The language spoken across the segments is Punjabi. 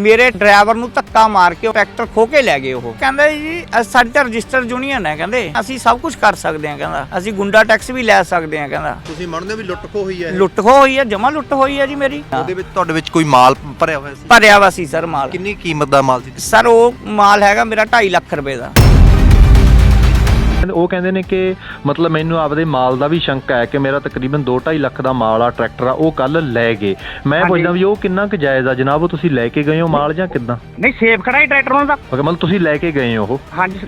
ਮੇਰੇ ਡਰਾਈਵਰ ਨੂੰ ਧੱਕਾ ਮਾਰ ਕੇ ਉਹ ਟਰੈਕਟਰ ਖੋ ਕੇ ਲੈ ਗਏ ਉਹ। ਕਹਿੰਦਾ ਜੀ ਸਾਡੀ ਤਾਂ ਰਜਿਸਟਰ ਯੂਨੀਅਨ ਹੈ ਕਹਿੰਦੇ। ਅਸੀਂ ਸਭ ਕੁਝ ਕਰ ਸਕਦੇ ਹਾਂ ਕਹਿੰਦਾ। ਅਸੀਂ ਗੁੰਡਾ ਟੈਕਸ ਵੀ ਲੈ ਸਕਦੇ ਹਾਂ ਕਹਿੰਦਾ। ਤੁਸੀਂ ਮੰਨਦੇ ਹੋ ਵੀ ਲੁੱਟ ਖੋ ਹੋਈ ਹੈ? ਲੁੱਟ ਖੋ ਹੋਈ ਹੈ ਜਮਾ ਲੁੱਟ ਹੋਈ ਹੈ ਜੀ ਮੇਰੀ। ਉਹਦੇ ਵਿੱਚ ਤੁਹਾਡੇ ਵਿੱਚ ਕੋਈ ਮਾਲ ਭਰਿਆ ਹੋਇਆ ਸੀ? ਭਰਿਆ ਵਾ ਸੀ ਸਰ ਮਾਲ। ਕਿੰਨੀ ਕੀਮਤ ਦਾ ਮਾਲ ਸੀ? ਸਰ ਉਹ ਮਾਲ ਹੈਗਾ ਮੇਰਾ 2.5 ਲੱਖ ਰੁਪਏ ਦਾ। ਕਹਿੰਦੇ- ਉਹ ਕਹਿੰਦੇ ਨੇ ਕਿ ਮਤਲਬ ਮੈਨੂੰ ਆਪਦੇ ਮਾਲ ਦਾ ਵੀ ਸ਼ੰਕਾ ਹੈ ਕਿ ਮੇਰਾ ਤਕਰੀਬਨ 2.5 ਲੱਖ ਦਾ ਮਾਲ ਆ ਟਰੈਕਟਰ ਆ ਉਹ ਕੱਲ ਲੈ ਗਏ। ਮੈਂ ਪੁੱਛਦਾ ਵੀ ਉਹ ਕਿੰਨਾ ਕੁ ਜਾਇਜ਼ ਆ ਜਨਾਬ ਉਹ ਤੁਸੀਂ ਲੈ ਕੇ ਗਏ ਹੋ ਮਾਲ ਜਾਂ ਕਿੱਦਾਂ? ਨਹੀਂ ਸੇਫ ਖੜਾ ਹੀ ਟਰੈਕਟਰ ਉਹਨਾਂ ਦਾ। ਮਤਲਬ ਮਤਲਬ ਤੁਸੀਂ ਲੈ ਕੇ ਗਏ ਹੋ ਉਹ। ਹਾਂਜੀ।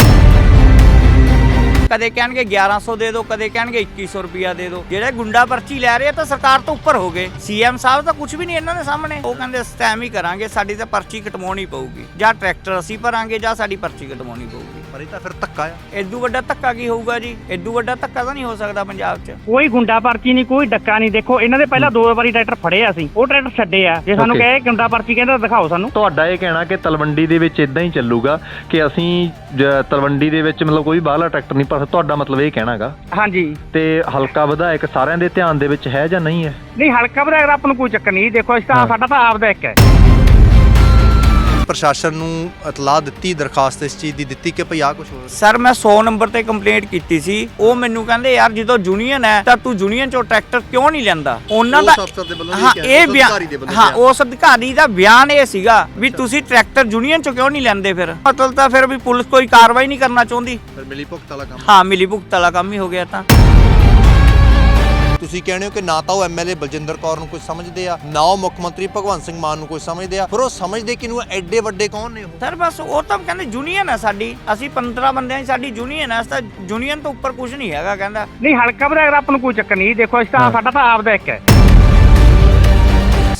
ਕਦੇ ਕਹਿਣਗੇ 1100 ਦੇ ਦਿਓ ਕਦੇ ਕਹਿਣਗੇ 2100 ਰੁਪਿਆ ਦੇ ਦਿਓ। ਜਿਹੜੇ ਗੁੰਡਾ ਪਰਚੀ ਲੈ ਰਹੇ ਆ ਤਾਂ ਸਰਕਾਰ ਤੋਂ ਉੱਪਰ ਹੋ ਗਏ। ਸੀਐਮ ਸਾਹਿਬ ਤਾਂ ਕੁਝ ਵੀ ਨਹੀਂ ਇਹਨਾਂ ਦੇ ਸਾਹਮਣੇ। ਉਹ ਕਹਿੰਦੇ ਸਟੈਮ ਹੀ ਕਰਾਂਗੇ ਸਾਡੀ ਤਾਂ ਪਰਚੀ ਕਟਵਾਉਣੀ ਪਊਗੀ। ਜਾਂ ਟਰੈਕਟਰ ਅਸੀਂ ਭਰਾਂਗੇ ਜਾਂ ਸਾਡੀ ਪਰਚੀ ਕਟਵਾਉਣੀ ਪਊਗੀ। ਪਰ ਇਹ ਤਾਂ ਫਿਰ ਧੱਕਾ ਆ। ਇਦੋਂ ਵੱਡਾ ਧੱਕਾ ਕੀ ਹੋਊਗਾ ਜੀ? ਇਦੋਂ ਵੱਡਾ ਧੱਕਾ ਤਾਂ ਨਹੀਂ ਹੋ ਸਕਦਾ ਪੰਜਾਬ 'ਚ। ਕੋਈ ਗੁੰਡਾ ਪਰਚੀ ਨਹੀਂ ਕੋਈ ਡੱਕਾ ਨਹੀਂ। ਦੇਖੋ ਇਹਨਾਂ ਦੇ ਪਹਿਲਾਂ ਦੋ ਵਾਰੀ ਟਰੈਕਟਰ ਫੜੇ ਆ ਸੀ ਉਹ ਟਰੈਕਟਰ ਛੱਡੇ ਆ। ਜੇ ਸਾਨੂੰ Okay. ਕਹੇ ਗੁੰਡਾ ਪਰਚੀ ਕਹਿੰਦਾ ਦਿਖਾਓ ਸਾਨੂੰ। ਤੁਹਾਡਾ ਇਹ ਕਹਿਣਾ ਕਿ ਤਲਵੰਡੀ ਦੇ ਵਿੱਚ ਇਦਾਂ ਹੀ ਚੱਲੂਗਾ ਕਿ ਅਸੀਂ ਜ- ਤਲਵੰਡੀ ਦੇ ਵਿੱਚ ਮਤਲਬ ਕੋਈ ਬਾਹਲਾ ਟਰੈਕਟਰ ਨਹੀਂ ਪਰ ਤੁਹਾਡਾ ਮਤਲਬ ਇਹ ਕਹਿਣਾਗਾ ਹਾਂਜੀ। ਤੇ ਹਲਕਾ ਵਿਧਾਇਕ ਸਾਰਿਆਂ ਦੇ ਧਿਆਨ ਦੇ ਵਿੱਚ ਹੈ ਜਾਂ ਨਹੀਂ ਹੈ? ਨਹੀਂ ਹਲਕਾ ਵਧਾਇਆ ਆਪਾਂ ਨੂੰ ਕੋਈ ਚੱਕਰ ਨਹੀਂ। ਦੇਖੋ ਇਸ ਤਾਂ। ਸਾਡਾ ਤਾਂ ਆਪਦਾ ਇੱਕ ਹੈ। ਪ੍ਰਸ਼ਾਸਨ ਨੂੰ ਇਤਲਾਹ ਦਿੱਤੀ ਦਰਖਾਸਤ ਇਸ ਚੀਜ਼ ਦੀ ਦਿੱਤੀ ਕਿ ਭਈ ਆ ਕੁਝ ਹੋ ਰਿਹਾ। ਸਰ ਮੈਂ 100 ਨੰਬਰ ਤੇ ਕੰਪਲੇਂਟ ਕੀਤੀ ਸੀ। ਉਹ ਮੈਨੂੰ ਕਹਿੰਦੇ ਯਾਰ ਜਦੋਂ ਯੂਨੀਅਨ ਹੈ ਤਾਂ ਤੂੰ ਯੂਨੀਅਨ ਚੋਂ ਟਰੈਕਟਰ ਕਿਉਂ ਨਹੀਂ ਲੈਂਦਾ? ਉਹਨਾਂ ਦਾ ਉਸ ਅਫਸਰ ਦੇ ਵੱਲੋਂ ਇਹ ਹਾਂ ਇਹ ਬਿਆਨ ਅਧਿਕਾਰੀ ਦੇ ਵੱਲੋਂ ਹਾਂ। ਉਸ ਅਧਿਕਾਰੀ ਦਾ ਬਿਆਨ ਇਹ ਸੀਗਾ ਵੀ ਤੁਸੀਂ ਟਰੈਕਟਰ ਯੂਨੀਅਨ ਚੋਂ ਕਿਉਂ ਨਹੀਂ ਲੈਂਦੇ ਫਿਰ? ਮਤਲਬ ਤਾਂ ਫਿਰ ਵੀ ਪੁਲਿਸ ਕੋਈ ਕਾਰਵਾਈ ਨਹੀਂ ਕਰਨਾ ਚਾਹੁੰਦੀ। ਫਿਰ ਮਿਲੀ ਭੁਗਤ ਵਾਲਾ ਕੰਮ। ਹਾਂ ਮਿਲੀ ਭੁਗਤ ਵਾਲਾ ਕੰਮ ਹੀ ਹੋ ਗਿਆ ਤਾਂ। ਤੁਸੀਂ ਕਹਿੰਦੇ ਹੋ ਕਿ ਨਾ ਤਾਂ ਉਹ ਐਮਐਲਏ ਬਲਜਿੰਦਰ ਕੌਰ ਨੂੰ ਕੋਈ ਸਮਝਦੇ ਆ ਨਾ ਉਹ ਮੁੱਖ ਮੰਤਰੀ ਭਗਵੰਤ ਸਿੰਘ ਮਾਨ ਨੂੰ ਕੋਈ ਸਮਝਦੇ ਆ ਫਿਰ ਉਹ ਸਮਝਦੇ ਕਿ ਨੂੰ ਐਡੇ ਵੱਡੇ ਕੌਣ ਨੇ ਉਹ? ਸਰ ਬਸ ਉਹ ਤਾਂ ਕਹਿੰਦੇ ਯੂਨੀਅਨ ਹੈ ਸਾਡੀ। ਅਸੀਂ 15 ਬੰਦਿਆਂ ਦੀ ਸਾਡੀ ਯੂਨੀਅਨ ਹੈ ਅਸੀਂ ਤਾਂ ਯੂਨੀਅਨ ਤੋਂ ਉੱਪਰ ਕੁਝ ਨਹੀਂ ਹੈਗਾ ਕਹਿੰਦਾ। ਨਹੀਂ ਹਲਕਾ ਵਧਾਇਆ ਆਪਾਂ ਨੂੰ ਕੋਈ ਚੱਕਰ ਨਹੀਂ। ਦੇਖੋ ਇਸ ਤਾਂ। ਸਾਡਾ ਤਾਂ ਆਪਦਾ ਇੱਕ ਹੈ।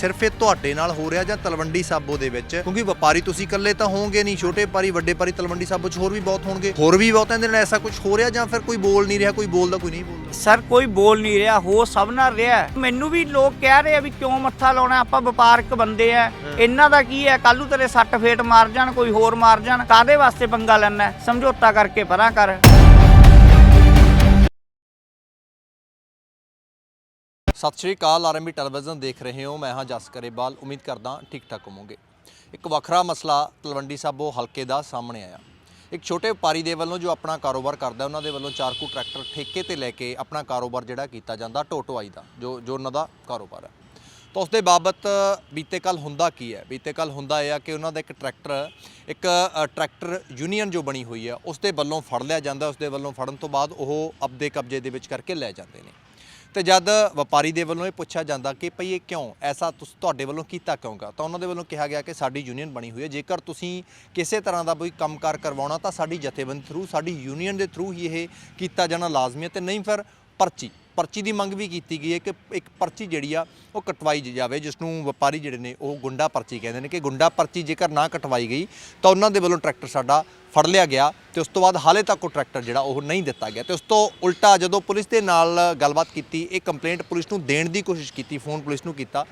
ਸਿਰਫ ਇਹ ਤੁਹਾਡੇ ਨਾਲ ਹੋ ਰਿਹਾ ਜਾਂ ਤਲਵੰਡੀ ਸਾਬੋ ਦੇ ਵਿੱਚ? ਕਿਉਂਕਿ ਵਪਾਰੀ ਤੁਸੀਂ ਇਕੱਲੇ ਤਾਂ ਹੋਵੋਗੇ ਨਹੀਂ ਛੋਟੇ ਪਾਰੀ ਵੱਡੇ ਪਾਰੀ ਤਲਵੰਡੀ ਸਾਬੋ 'ਚ ਹੋਰ ਵੀ ਬਹੁਤ ਹੋਣਗੇ। ਹੋਰ ਵੀ ਬਹੁਤਾਂ ਦੇ ਨਾਲ ਐਸਾ ਕੁਝ ਹੋ ਰਿਹਾ ਜਾਂ ਫਿਰ ਕੋਈ ਬੋਲ ਨਹੀਂ ਰਿਹਾ ਕੋਈ ਬੋਲਦਾ ਕੋਈ ਨਹੀਂ ਬੋਲਦਾ? ਸਰ ਕੋਈ ਬੋਲ ਨਹੀਂ ਰਿਹਾ ਹੋ ਸਭ ਨਾਲ ਰਿਹਾ। ਮੈਨੂੰ ਵੀ ਲੋਕ ਕਹਿ ਰਹੇ ਆ ਵੀ ਕਿਉਂ ਮੱਥਾ ਲਾਉਣਾ ਆਪਾਂ ਵਪਾਰਕ ਬੰਦੇ ਆ। ਇਹਨਾਂ ਦਾ ਕੀ ਹੈ ਕੱਲੂ ਤੇਰੇ ਸੱਟ ਫੇਟ ਮਾਰ ਜਾਣ ਕੋਈ ਹੋਰ ਮਾਰ ਜਾਣ ਕਾਦੇ ਵਾਸਤੇ ਪੰਗਾ ਲੈਣਾ? ਸਮਝੌਤਾ ਕਰਕੇ ਪਰਾਂ ਕਰ। ਸਤਿ ਸ਼੍ਰੀ ਅਕਾਲ, ਆਰਐਮਬੀ ਟੈਲੀਵਿਜ਼ਨ ਦੇਖ ਰਹੇ ਹੋ। ਮੈਂ ਹਾਂ ਜਸ ਕਰੇਵਾਲ ਉਮੀਦ ਕਰਦਾ ਠੀਕ ਠਾਕ ਹੋਵੋਗੇ। ਇੱਕ ਵੱਖਰਾ ਮਸਲਾ ਤਲਵੰਡੀ ਸਾਬੋ ਹਲਕੇ ਦਾ ਸਾਹਮਣੇ ਆਇਆ। ਇੱਕ ਛੋਟੇ ਵਪਾਰੀ ਦੇ ਵੱਲੋਂ ਜੋ ਆਪਣਾ ਕਾਰੋਬਾਰ ਕਰਦਾ, ਉਹਨਾਂ ਦੇ ਵੱਲੋਂ ਚਾਰ ਕੁ ਟਰੈਕਟਰ ਠੇਕੇ ਤੇ ਲੈ ਕੇ ਆਪਣਾ ਕਾਰੋਬਾਰ ਜਿਹੜਾ ਕੀਤਾ ਜਾਂਦਾ ਢੋਟਵਾਈ ਦਾ, ਜੋ ਜੋ ਉਹਨਾਂ ਦਾ ਕਾਰੋਬਾਰ ਹੈ। ਤਾਂ ਉਸ ਦੇ ਬਾਬਤ ਬੀਤੇ ਕੱਲ ਹੁੰਦਾ ਕੀ ਹੈ? ਬੀਤੇ ਕੱਲ ਹੁੰਦਾ ਇਹ ਆ ਕਿ ਉਹਨਾਂ ਦਾ ਇੱਕ ਟਰੈਕਟਰ ਇੱਕ ਟਰੈਕਟਰ ਯੂਨੀਅਨ ਜੋ ਬਣੀ ਹੋਈ ਹੈ, ਉਸ ਦੇ ਵੱਲੋਂ ਫੜ ਲਿਆ ਜਾਂਦਾ, ਉਸ ਦੇ ਵੱਲੋਂ ਫੜਨ ਤੋਂ ਬਾਅਦ ਉਹ ਆਪਦੇ ਕਬਜ਼ੇ ਦੇ ਵਿੱਚ ਕਰਕੇ ਲੈ ਜਾਂਦੇ ਨੇ। ਤੇ ਜਦ ਵਪਾਰੀ ਦੇ ਵੱਲੋਂ ਇਹ ਪੁੱਛਿਆ ਜਾਂਦਾ ਕਿ ਭਈ ਇਹ ਕਿਉਂ, ਐਸਾ ਤੁਸ, ਤੁਹਾਡੇ ਵੱਲੋਂ ਕੀਤਾ ਕਿਉਂਗਾ ਤਾਂ ਉਹਨਾਂ ਦੇ ਵੱਲੋਂ ਕਿਹਾ ਗਿਆ ਕਿ ਸਾਡੀ ਯੂਨੀਅਨ ਬਣੀ ਹੋਈ ਹੈ। ਜੇਕਰ ਤੁਸੀਂ ਕਿਸੇ ਤਰ੍ਹਾਂ ਦਾ ਕੋਈ ਕੰਮਕਾਰ ਕਰਵਾਉਣਾ ਤਾਂ ਸਾਡੀ ਜਥੇਬੰਦੀ ਥਰੂ ਸਾਡੀ ਯੂਨੀਅਨ ਦੇ ਥਰੂ ਹੀ ਇਹ ਕੀਤਾ ਜਾਣਾ ਲਾਜ਼ਮੀ ਹੈ ਤੇ ਨਹੀਂ ਫਿਰ ਪਰਚੀ। ਪਰਚੀ ਦੀ ਮੰਗ ਵੀ ਕੀਤੀ ਗਈ ਹੈ ਕਿ ਇੱਕ ਪਰਚੀ ਜਿਹੜੀ ਆ ਉਹ ਕਟਵਾਈ ਜਾਵੇ ਜਿਸ ਨੂੰ ਵਪਾਰੀ ਜਿਹੜੇ ਨੇ ਉਹ ਗੁੰਡਾ ਪਰਚੀ ਕਹਿੰਦੇ ਨੇ ਕਿ ਗੁੰਡਾ ਪਰਚੀ ਜੇਕਰ ਨਾ ਕਟਵਾਈ ਗਈ ਤਾਂ ਉਹਨਾਂ ਦੇ ਵੱਲੋਂ ਟਰੈਕਟਰ ਸਾਡਾ ਫੜ ਲਿਆ ਗਿਆ ਤੇ ਉਸ ਤੋਂ ਬਾਅਦ ਹਾਲੇ ਤੱਕ ਉਹ ਟਰੈਕਟਰ ਜਿਹੜਾ ਉਹ ਨਹੀਂ ਦਿੱਤਾ ਗਿਆ ਤੇ ਉਸ ਤੋਂ ਉਲਟਾ ਜਦੋਂ ਪੁਲਿਸ ਦੇ ਨਾਲ ਗੱਲਬਾਤ ਕੀਤੀ, ਇਹ ਕੰਪਲੇਂਟ ਪੁਲਿਸ ਨੂੰ ਦੇਣ ਦੀ ਕੋਸ਼ਿਸ਼ ਕੀਤੀ, ਫੋਨ ਪੁਲਿਸ ਨੂੰ ਕੀਤਾ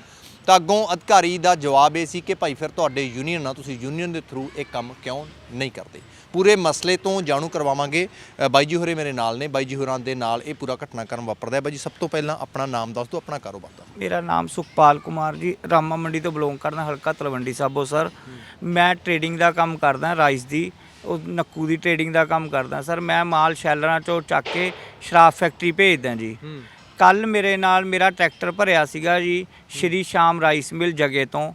ਤਾਂ ਅੱਗੋਂ ਅਧਿਕਾਰੀ ਦਾ ਜਵਾਬ ਇਹ ਸੀ ਕਿ ਭਾਈ ਫਿਰ ਤੁਹਾਡੇ ਯੂਨੀਅਨ ਨਾਲ ਤੁਸੀਂ ਯੂਨੀਅਨ ਦੇ ਥਰੂ ਇਹ ਕੰਮ ਕਿਉਂ ਨਹੀਂ ਕਰਦੇ? ਪੂਰੇ ਮਸਲੇ ਤੋਂ ਜਾਣੂ ਕਰਵਾਵਾਂਗੇ। ਬਾਈ ਜੀ ਹੋਰੇ ਮੇਰੇ ਨਾਲ ਨੇ। ਬਾਈ ਜੀ ਹੋਰਾਂ ਦੇ ਨਾਲ ਇਹ ਪੂਰਾ ਘਟਨਾਕ੍ਰਮ ਵਾਪਰਦਾ ਹੈ। ਬਾਈ ਜੀ ਸਭ ਤੋਂ ਪਹਿਲਾਂ ਆਪਣਾ ਨਾਮ ਦੱਸ ਦਿਓ ਆਪਣਾ ਕਾਰੋਬਾਰ ਦਾ। ਮੇਰਾ ਨਾਮ ਸੁਖਪਾਲ ਕੁਮਾਰ ਜੀ। ਰਾਮਾ ਮੰਡੀ ਤੋਂ ਬਿਲੋਂਗ ਕਰਦਾ ਹਲਕਾ ਤਲਵੰਡੀ ਸਾਬੋ ਸਰ। ਮੈਂ ਟ੍ਰੇਡਿੰਗ ਦਾ ਕੰਮ ਕਰਦਾ ਰਾਈਸ ਦੀ। ਉਹ ਨੱਕੂ ਦੀ ਟ੍ਰੇਡਿੰਗ ਦਾ ਕੰਮ ਕਰਦਾ। ਸਰ ਮੈਂ ਮਾਲ ਸ਼ੈਲਰਾਂ ਚੋਂ ਚੱਕ ਕੇ ਸ਼ਰਾਬ ਫੈਕਟਰੀ ਭੇਜਦਾ ਜੀ। ਕੱਲ ਮੇਰੇ ਨਾਲ ਮੇਰਾ ਟਰੈਕਟਰ ਭਰਿਆ ਸੀਗਾ ਜੀ, ਸ਼੍ਰੀ ਸ਼ਾਮ ਰਾਈਸ ਮਿਲ ਜਗੇ ਤੋਂ।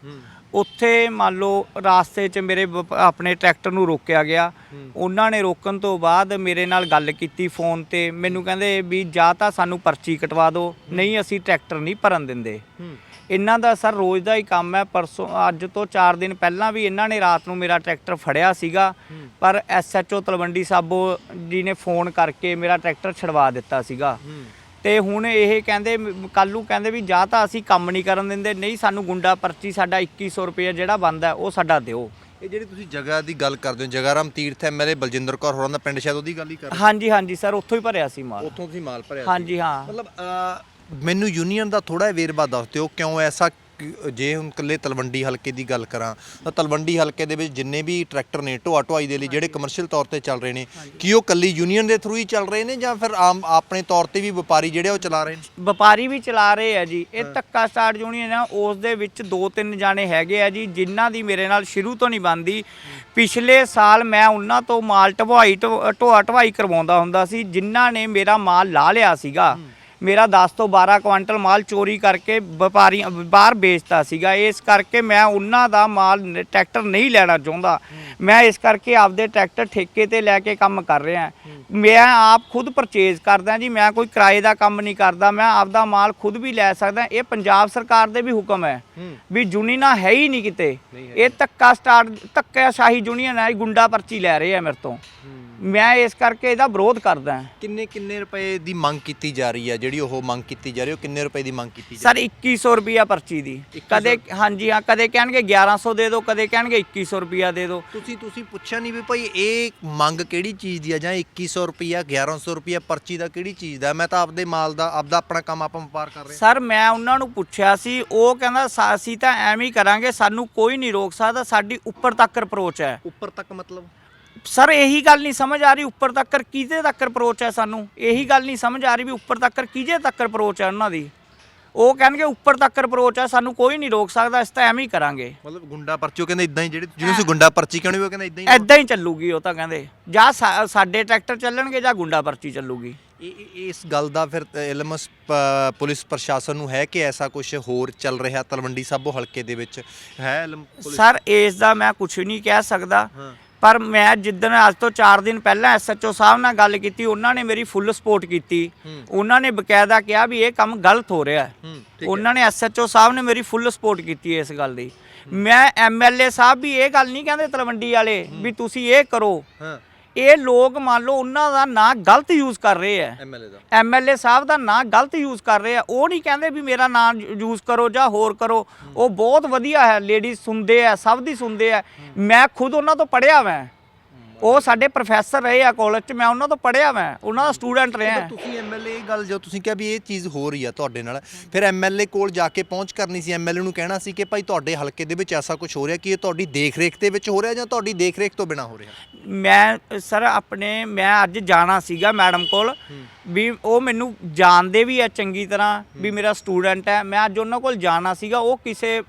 ਉੱਥੇ ਮੰਨ ਲਓ ਰਾਸਤੇ 'ਚ ਮੇਰੇ ਵਪ- ਆਪਣੇ ਟਰੈਕਟਰ ਨੂੰ ਰੋਕਿਆ ਗਿਆ। ਉਹਨਾਂ ਨੇ ਰੋਕਣ ਤੋਂ ਬਾਅਦ ਮੇਰੇ ਨਾਲ ਗੱਲ ਕੀਤੀ ਫੋਨ ਤੇ। ਮੈਨੂੰ ਕਹਿੰਦੇ ਵੀ ਜਾਂ ਤਾਂ ਸਾਨੂੰ ਪਰਚੀ ਕਟਵਾ ਦਿਓ, ਨਹੀਂ ਅਸੀਂ ਟਰੈਕਟਰ ਨਹੀਂ ਭਰਨ ਦਿੰਦੇ। ਇਹਨਾਂ ਦਾ ਸਰ ਰੋਜ਼ ਦਾ ਹੀ ਕੰਮ ਹੈ। ਪਰਸੋਂ, ਅੱਜ ਤੋਂ 4 ਦਿਨ ਪਹਿਲਾਂ ਵੀ ਇਹਨਾਂ ਨੇ ਰਾਤ ਨੂੰ ਮੇਰਾ ਟਰੈਕਟਰ ਫੜਿਆ ਸੀਗਾ। ਪਰ ਐਸਐਚਓ ਤਲਵੰਡੀ ਸਾਬੋ ਜੀ ਨੇ ਫੋਨ ਕਰਕੇ ਮੇਰਾ ਟਰੈਕਟਰ ਛਡਵਾ ਦਿੱਤਾ ਸੀਗਾ। ਤੇ ਹੁਣ ਇਹ ਕਹਿੰਦੇ ਕੱਲ ਨੂੰ ਕਹਿੰਦੇ ਵੀ ਜਾਂ ਤਾਂ ਅਸੀਂ ਕੰਮ ਨਹੀਂ ਕਰਨ ਦਿੰਦੇ ਨਹੀਂ ਸਾਨੂੰ ਗੁੰਡਾ ਪਰਚੀ ਸਾਡਾ 2100 ਰੁਪਏ ਜਿਹੜਾ ਬੰਦਾ ਉਹ ਸਾਡਾ ਦਿਓ। ਇਹ ਜਿਹੜੀ ਤੁਸੀਂ ਜਗ੍ਹਾ ਦੀ ਗੱਲ ਕਰਦੇ ਹੋ ਜਗਾਰਾਮ ਤੀਰਥ ਐਮਐਲਏ ਬਲਜਿੰਦਰ ਕੌਰ ਹੋਰਾਂ ਦਾ ਪਿੰਡ ਸ਼ਾਇਦ ਉਹਦੀ ਗੱਲ ਹੀ ਕਰ ਰਹੇ ਹਾਂਜੀ ਹਾਂਜੀ ਸਰ ਉੱਥੋਂ ਹੀ ਭਰਿਆ ਸੀ ਮਾਲ। ਉੱਥੋਂ ਤੁਸੀਂ ਮਾਲ ਭਰਿਆ ਸੀ। ਹਾਂਜੀ ਹਾਂ। ਮਤਲਬ ਮੈਨੂੰ ਯੂਨੀਅਨ ਦਾ ਥੋੜਾ ਵੇਰਵਾ ਦੱਸ ਦਿਓ ਕਿਉਂ ਐਸਾ ਜੇ ਹੁਣ ਇਕੱਲੇ ਤਲਵੰਡੀ ਹਲਕੇ ਦੀ ਗੱਲ ਕਰਾਂ ਤਾਂ ਤਲਵੰਡੀ ਹਲਕੇ ਦੇ ਵਿੱਚ ਜਿੰਨੇ ਵੀ ਟਰੈਕਟਰ ਨੇ ਢੋਆ ਢੁਆਈ ਦੇ ਲਈ ਜਿਹੜੇ ਕਮਰਸ਼ੀਅਲ ਤੌਰ ਤੇ ਚੱਲ ਰਹੇ ਨੇ ਕੀ ਉਹ ਕੱਲੀ ਯੂਨੀਅਨ ਦੇ ਥਰੂ ਹੀ ਚੱਲ ਰਹੇ ਨੇ ਜਾਂ ਫਿਰ ਆਮ ਆਪਣੇ ਤੌਰ ਤੇ ਵੀ ਵਪਾਰੀ ਜਿਹੜੇ ਉਹ ਚਲਾ ਰਹੇ ਨੇ? ਵਪਾਰੀ ਵੀ ਚਲਾ ਰਹੇ ਆ ਜੀ। ਇਹ ਧੱਕਾ ਸਟਾਰਟ ਯੂਨੀਅਨ ਆ ਉਸ ਦੇ ਵਿੱਚ ਦੋ ਤਿੰਨ ਜਾਣੇ ਹੈਗੇ ਆ ਜੀ ਜਿਨ੍ਹਾਂ ਦੀ ਮੇਰੇ ਨਾਲ ਸ਼ੁਰੂ ਤੋਂ ਨਹੀਂ ਬੰਦੀ ਪਿਛਲੇ ਸਾਲ ਮੈਂ ਉਹਨਾਂ ਤੋਂ ਮਾਲ ਢਵਾਈ ਢੋਆ ਢਵਾਈ ਕਰਵਾਉਂਦਾ ਹੁੰਦਾ ਸੀ ਜਿਨ੍ਹਾਂ ਨੇ ਮੇਰਾ ਮਾਲ ਲਾ ਲਿਆ ਸੀਗਾ। ਮੇਰਾ 10 ਤੋਂ 12 ਕੁਆਂਟਲ ਮਾਲ ਚੋਰੀ ਕਰਕੇ ਵਪਾਰੀਆਂ ਬਾਹਰ ਵੇਚਤਾ ਸੀਗਾ। ਇਸ ਕਰਕੇ ਮੈਂ ਉਹਨਾਂ ਦਾ ਮਾਲ ਟਰੈਕਟਰ ਨਹੀਂ ਲੈਣਾ ਚਾਹੁੰਦਾ। ਮੈਂ ਇਸ ਕਰਕੇ ਆਪਦੇ ਟਰੈਕਟਰ ਠੇਕੇ ਤੇ ਲੈ ਕੇ ਕੰਮ ਕਰ ਰਿਹਾ। ਮੈਂ ਆਪ ਖੁਦ ਪਰਚੇਜ਼ ਕਰਦਾ ਜੀ ਮੈਂ ਕੋਈ ਕਿਰਾਏ ਦਾ ਕੰਮ ਨਹੀਂ ਕਰਦਾ। ਮੈਂ ਆਪਦਾ ਮਾਲ ਖੁਦ ਵੀ ਲੈ ਸਕਦਾ। ਇਹ ਪੰਜਾਬ ਸਰਕਾਰ ਦੇ ਵੀ ਹੁਕਮ ਹੈ ਵੀ ਯੂਨੀਅਨਾਂ ਹੈ ਹੀ ਨਹੀਂ ਕਿਤੇ। ਇਹ ਧੱਕਾ ਸਟਾਰਟ ਧੱਕਾ ਸ਼ਾਹੀ ਯੂਨੀਅਨ ਹੈ ਗੁੰਡਾ ਪਰਚੀ ਲੈ ਰਹੇ ਆ ਮੇਰੇ ਤੋਂ। ਮੈਂ ਇਸ ਕਰਕੇ ਇਹਦਾ ਵਿਰੋਧ ਕਰਦਾ ਕਿੰਨੇ ਕਿੰਨੇ ਰੁਪਏ ਦੀ ਮੰਗ ਕੀਤੀ ਜਾ ਰਹੀ ਹੈ ਜਿਹੜੀ ਉਹ ਮੰਗ ਕੀਤੀ ਜਾ ਰਹੀ ਹੈ ਉਹ ਕਿੰਨੇ ਰੁਪਏ ਦੀ ਮੰਗ ਕੀਤੀ ਜਾ ਸਰ 2100 ਰੁਪਿਆ ਪਰਚੀ ਦੀ। ਕਦੇ ਹਾਂਜੀ ਹਾਂ ਕਦੇ ਕਹਿਣਗੇ 1100 ਦੇ ਦਿਓ ਕਦੇ ਕਹਿਣਗੇ 2100 ਰੁਪਿਆ ਦੇ ਦਿਓ। ਤੁਸੀਂ ਤੁਸੀਂ ਪੁੱਛਿਆ ਨਹੀਂ ਵੀ ਭਾਈ ਇਹ ਮੰਗ ਕਿਹੜੀ ਚੀਜ਼ ਦੀ ਆ ਜਾਂ 2100 ਰੁਪਿਆ 1100 ਰੁਪਿਆ ਪਰਚੀ ਦਾ ਕਿਹੜੀ ਚੀਜ਼ ਦਾ? ਮੈਂ ਤਾਂ ਆਪਦੇ ਮਾਲ ਦਾ ਆਪਦਾ ਆਪਣਾ ਕੰਮ ਆਪਾਂ ਵਪਾਰ ਕਰ ਰਹੇ ਹਾਂ। ਸਰ ਮੈਂ ਉਹਨਾਂ ਨੂੰ ਪੁੱਛਿਆ ਸੀ ਉਹ ਕਹਿੰਦਾ ਸਾ- ਅਸੀਂ ਤਾਂ ਐਵੇਂ ਹੀ ਕਰਾਂਗੇ ਸਾਨੂੰ ਕੋਈ ਨਹੀਂ ਰੋਕ ਸਕਦਾ ਸਾਡੀ ਉੱਪਰ ਤੱਕ ਅਪਰੋਚ ਹੈ। ਉੱਪਰ ਤੱਕ ਮਤਲਬ? ਸਰ ਇਹੀ ਗੱਲ ਨਹੀਂ ਸਮਝ ਆ ਰਹੀ ਉੱਪਰ ਤੱਕ ਕਿਹਦੇ ਤੱਕ ਅਪਰੋਚ ਹੈ ਸਾਨੂੰ? ਇਹੀ ਗੱਲ ਨਹੀਂ ਸਮਝ ਆ ਰਹੀ ਵੀ ਉੱਪਰ ਤੱਕ ਕਿਹਦੇ ਤੱਕ ਅਪਰੋਚ ਹੈ ਉਹਨਾਂ ਦੀ। ਉਹ ਕਹਿਣਗੇ ਉੱਪਰ ਤੱਕ ਅਪਰੋਚ ਹੈ ਸਾਨੂੰ ਕੋਈ ਨਹੀਂ ਰੋਕ ਸਕਦਾ ਅਸੀਂ ਤਾਂ ਐਵੇਂ ਹੀ ਕਰਾਂਗੇ। ਮਤਲਬ ਗੁੰਡਾ ਪਰਚੀ ਉਹ ਕਹਿੰਦੇ ਇਦਾਂ ਹੀ ਜਿਹੜੇ ਜਿਹਨੂੰ ਤੁਸੀਂ ਗੁੰਡਾ ਪਰਚੀ ਕਹਿੰਦੇ ਉਹ ਕਹਿੰਦਾ ਇਦਾਂ ਹੀ ਐਦਾਂ ਹੀ ਚੱਲੂਗੀ ਉਹ ਤਾਂ ਕਹਿੰਦੇ। ਜਾਂ ਸਾ- ਸਾਡੇ ਟਰੈਕਟਰ ਚੱਲਣਗੇ ਜਾਂ ਗੁੰਡਾ ਪਰਚੀ ਚੱਲੂਗੀ। ਇਹ- ਇਹ- ਇਸ ਗੱਲ ਦਾ ਫਿਰ ਇਲਮ ਸ- ਪ- ਪੁਲਿਸ ਪ੍ਰਸ਼ਾਸਨ ਨੂੰ ਹੈ ਕਿ ਐਸਾ ਕੁਝ ਹੋਰ ਚੱਲ ਰਿਹਾ ਤਲਵੰਡੀ ਸਾਬੋ ਹਲਕੇ ਦੇ ਵਿੱਚ? ਹੈ ਇਲਮ ਪੁਲਿਸ? ਸਰ ਇਸ ਦਾ ਮੈਂ ਕੁਝ ਨਹੀਂ ਕਹਿ ਸਕਦਾ। ਹਾਂ। ਪਰ ਮੈਂ ਜਿੱਦਣ ਅੱਜ ਤੋਂ 4 ਦਿਨ ਪਹਿਲਾਂ ਐਸਐਚਓ ਸਾਹਿਬ ਨਾਲ ਗੱਲ ਕੀਤੀ ਉਹਨਾਂ ਨੇ ਮੇਰੀ ਫੁੱਲ ਸਪੋਰਟ ਕੀਤੀ। ਉਹਨਾਂ ਨੇ ਬਕਾਇਦਾ ਕਿਹਾ ਵੀ ਇਹ ਕੰਮ ਗਲਤ ਹੋ ਰਿਹਾ ਹੈ। ਉਹਨਾਂ ਨੇ ਐਸਐਚਓ ਸਾਹਿਬ ਨੇ ਮੇਰੀ ਫੁੱਲ ਸਪੋਰਟ ਕੀਤੀ ਇਸ ਗੱਲ ਦੀ। ਮੈਂ ਐਮਐਲਏ ਸਾਹਿਬ ਵੀ ਇਹ ਗੱਲ ਨਹੀਂ ਕਹਿੰਦੇ ਤਲਵੰਡੀ ਵਾਲੇ ਵੀ ਤੁਸੀਂ ਇਹ ਕਰੋ। ਇਹ ਲੋਕ ਮੰਨ ਲਓ ਉਹਨਾਂ ਦਾ ਨਾਂ ਗਲਤ ਯੂਜ਼ ਕਰ ਰਹੇ ਆ। ਐਮਐਲਏ ਦਾ। ਐਮਐਲਏ ਸਾਹਿਬ ਦਾ ਨਾਂ ਗਲਤ ਯੂਜ਼ ਕਰ ਰਹੇ ਆ। ਉਹ ਨਹੀਂ ਕਹਿੰਦੇ ਵੀ ਮੇਰਾ ਨਾਂ ਯੂਜ਼ ਕਰੋ ਜਾਂ ਹੋਰ ਕਰੋ। ਉਹ ਬਹੁਤ ਵਧੀਆ ਹੈ। ਲੇਡੀਜ਼ ਸੁਣਦੇ ਆ ਸਭ ਦੀ ਸੁਣਦੇ ਆ। ਮੈਂ ਖੁਦ ਉਹਨਾਂ ਤੋਂ ਪੜਿਆ ਮੈਂ ਉਹ ਸਾਡੇ ਪ੍ਰੋਫੈਸਰ ਰਹੇ ਆ ਕਾਲਜ 'ਚ ਮੈਂ ਉਹਨਾਂ ਤੋਂ ਪੜਿਆ ਮੈਂ ਉਹਨਾਂ ਦਾ ਸਟੂਡੈਂਟ ਰਿਹਾ ਤੁਸੀਂ ਐਮਐਲਏ ਇਹ ਗੱਲ ਜੋ ਤੁਸੀਂ ਕਿਹਾ ਵੀ ਇਹ ਚੀਜ਼ ਹੋ ਰਹੀ ਆ ਤੁਹਾਡੇ ਨਾਲ ਫਿਰ ਐਮਐਲਏ ਕੋਲ ਜਾ ਕੇ ਪਹੁੰਚ ਕਰਨੀ ਸੀ ਐਮਐਲਏ ਨੂੰ ਕਹਿਣਾ ਸੀ ਕਿ ਭਾਈ ਤੁਹਾਡੇ ਹਲਕੇ ਦੇ ਵਿੱਚ ਐਸਾ ਕੁਝ ਹੋ ਰਿਹਾ ਕਿ ਇਹ ਤੁਹਾਡੀ ਦੇਖ-ਰੇਖ ਦੇ ਵਿੱਚ ਹੋ ਰਿਹਾ ਜਾਂ ਤੁਹਾਡੀ ਦੇਖ-ਰੇਖ ਤੋਂ ਬਿਨਾ ਹੋ ਰਿਹਾ? ਮੈਂ ਸਰ ਆਪਣੇ ਮੈਂ ਅੱਜ ਜਾਣਾ ਸੀਗਾ ਮੈਡਮ ਕੋਲ ਵੀ ਉਹ ਮੈਨੂੰ ਜਾਣਦੇ ਵੀ ਆ ਚੰਗੀ ਤਰ੍ਹਾਂ ਵੀ ਮੇਰਾ ਸਟੂਡੈਂਟ ਹੈ ਮੈਂ ਅੱਜ ਉਹਨਾਂ ਕੋਲ ਜਾਣਾ ਸੀਗਾ ਉਹ ਕਿਸੇ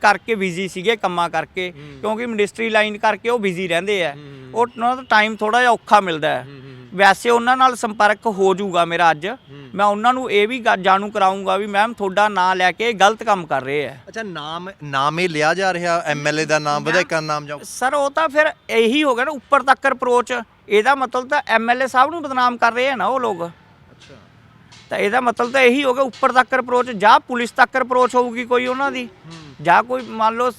ਕਰਕੇ ਬਿਜ਼ੀ ਸੀਗੇ ਕੰਮਾਂ ਕਰਕੇ ਕਿਉਂਕਿ ਮਿਨਿਸਟਰੀ ਲਾਈਨ ਕਰਕੇ ਉਹ ਬਿਜ਼ੀ ਰਹਿੰਦੇ ਆ। ਉਹ ਉਹਨਾਂ ਦਾ ਟਾਈਮ ਥੋੜਾ ਜਿਹਾ ਔਖਾ ਮਿਲਦਾ ਹੈ। ਵੈਸੇ ਉਹਨਾਂ ਨਾਲ ਸੰਪਰਕ ਹੋ ਜਾਊਗਾ ਮੇਰਾ ਅੱਜ। ਮੈਂ ਉਹਨਾਂ ਨੂੰ ਇਹ ਵੀ ਜਾਣੂ ਕਰਾਉਂਗਾ ਵੀ ਮੈਮ ਤੁਹਾਡਾ ਨਾਂ ਲੈ ਕੇ ਗਲਤ ਕੰਮ ਕਰ ਰਹੇ ਆ। ਅੱਛਾ ਨਾਮ ਨਾਮ ਇਹ ਲਿਆ ਜਾ ਰਿਹਾ ਐਮਐਲਏ ਦਾ ਨਾਮ ਵਿਧਾਇਕ ਦਾ ਨਾਮ ਜਾਂ ਸਰ ਉਹ ਤਾਂ ਫਿਰ ਇਹੀ ਹੋ ਗਿਆ ਨਾ ਉੱਪਰ ਤੱਕ ਅਪਰੋਚ ਇਹਦਾ ਮਤਲਬ ਤਾਂ ਐਮਐਲਏ ਸਾਹਿਬ ਨੂੰ ਬਦਨਾਮ ਕਰ ਰਹੇ ਆ ਨਾ ਉਹ ਲੋਕ। ਅੱਛਾ। ਤਾਂ ਇਹਦਾ ਮਤਲਬ ਤਾਂ ਇਹੀ ਹੋ ਗਿਆ ਉੱਪਰ ਤੱਕ ਅਪਰੋਚ ਜਾਂ ਪੁਲਿਸ ਤੱਕ ਅਪਰੋਚ ਹੋਊਗੀ ਕੋਈ ਉਹਨਾਂ ਦੀ। ਜਾਂ ਕੋਈ ਮੰਨ ਲਓ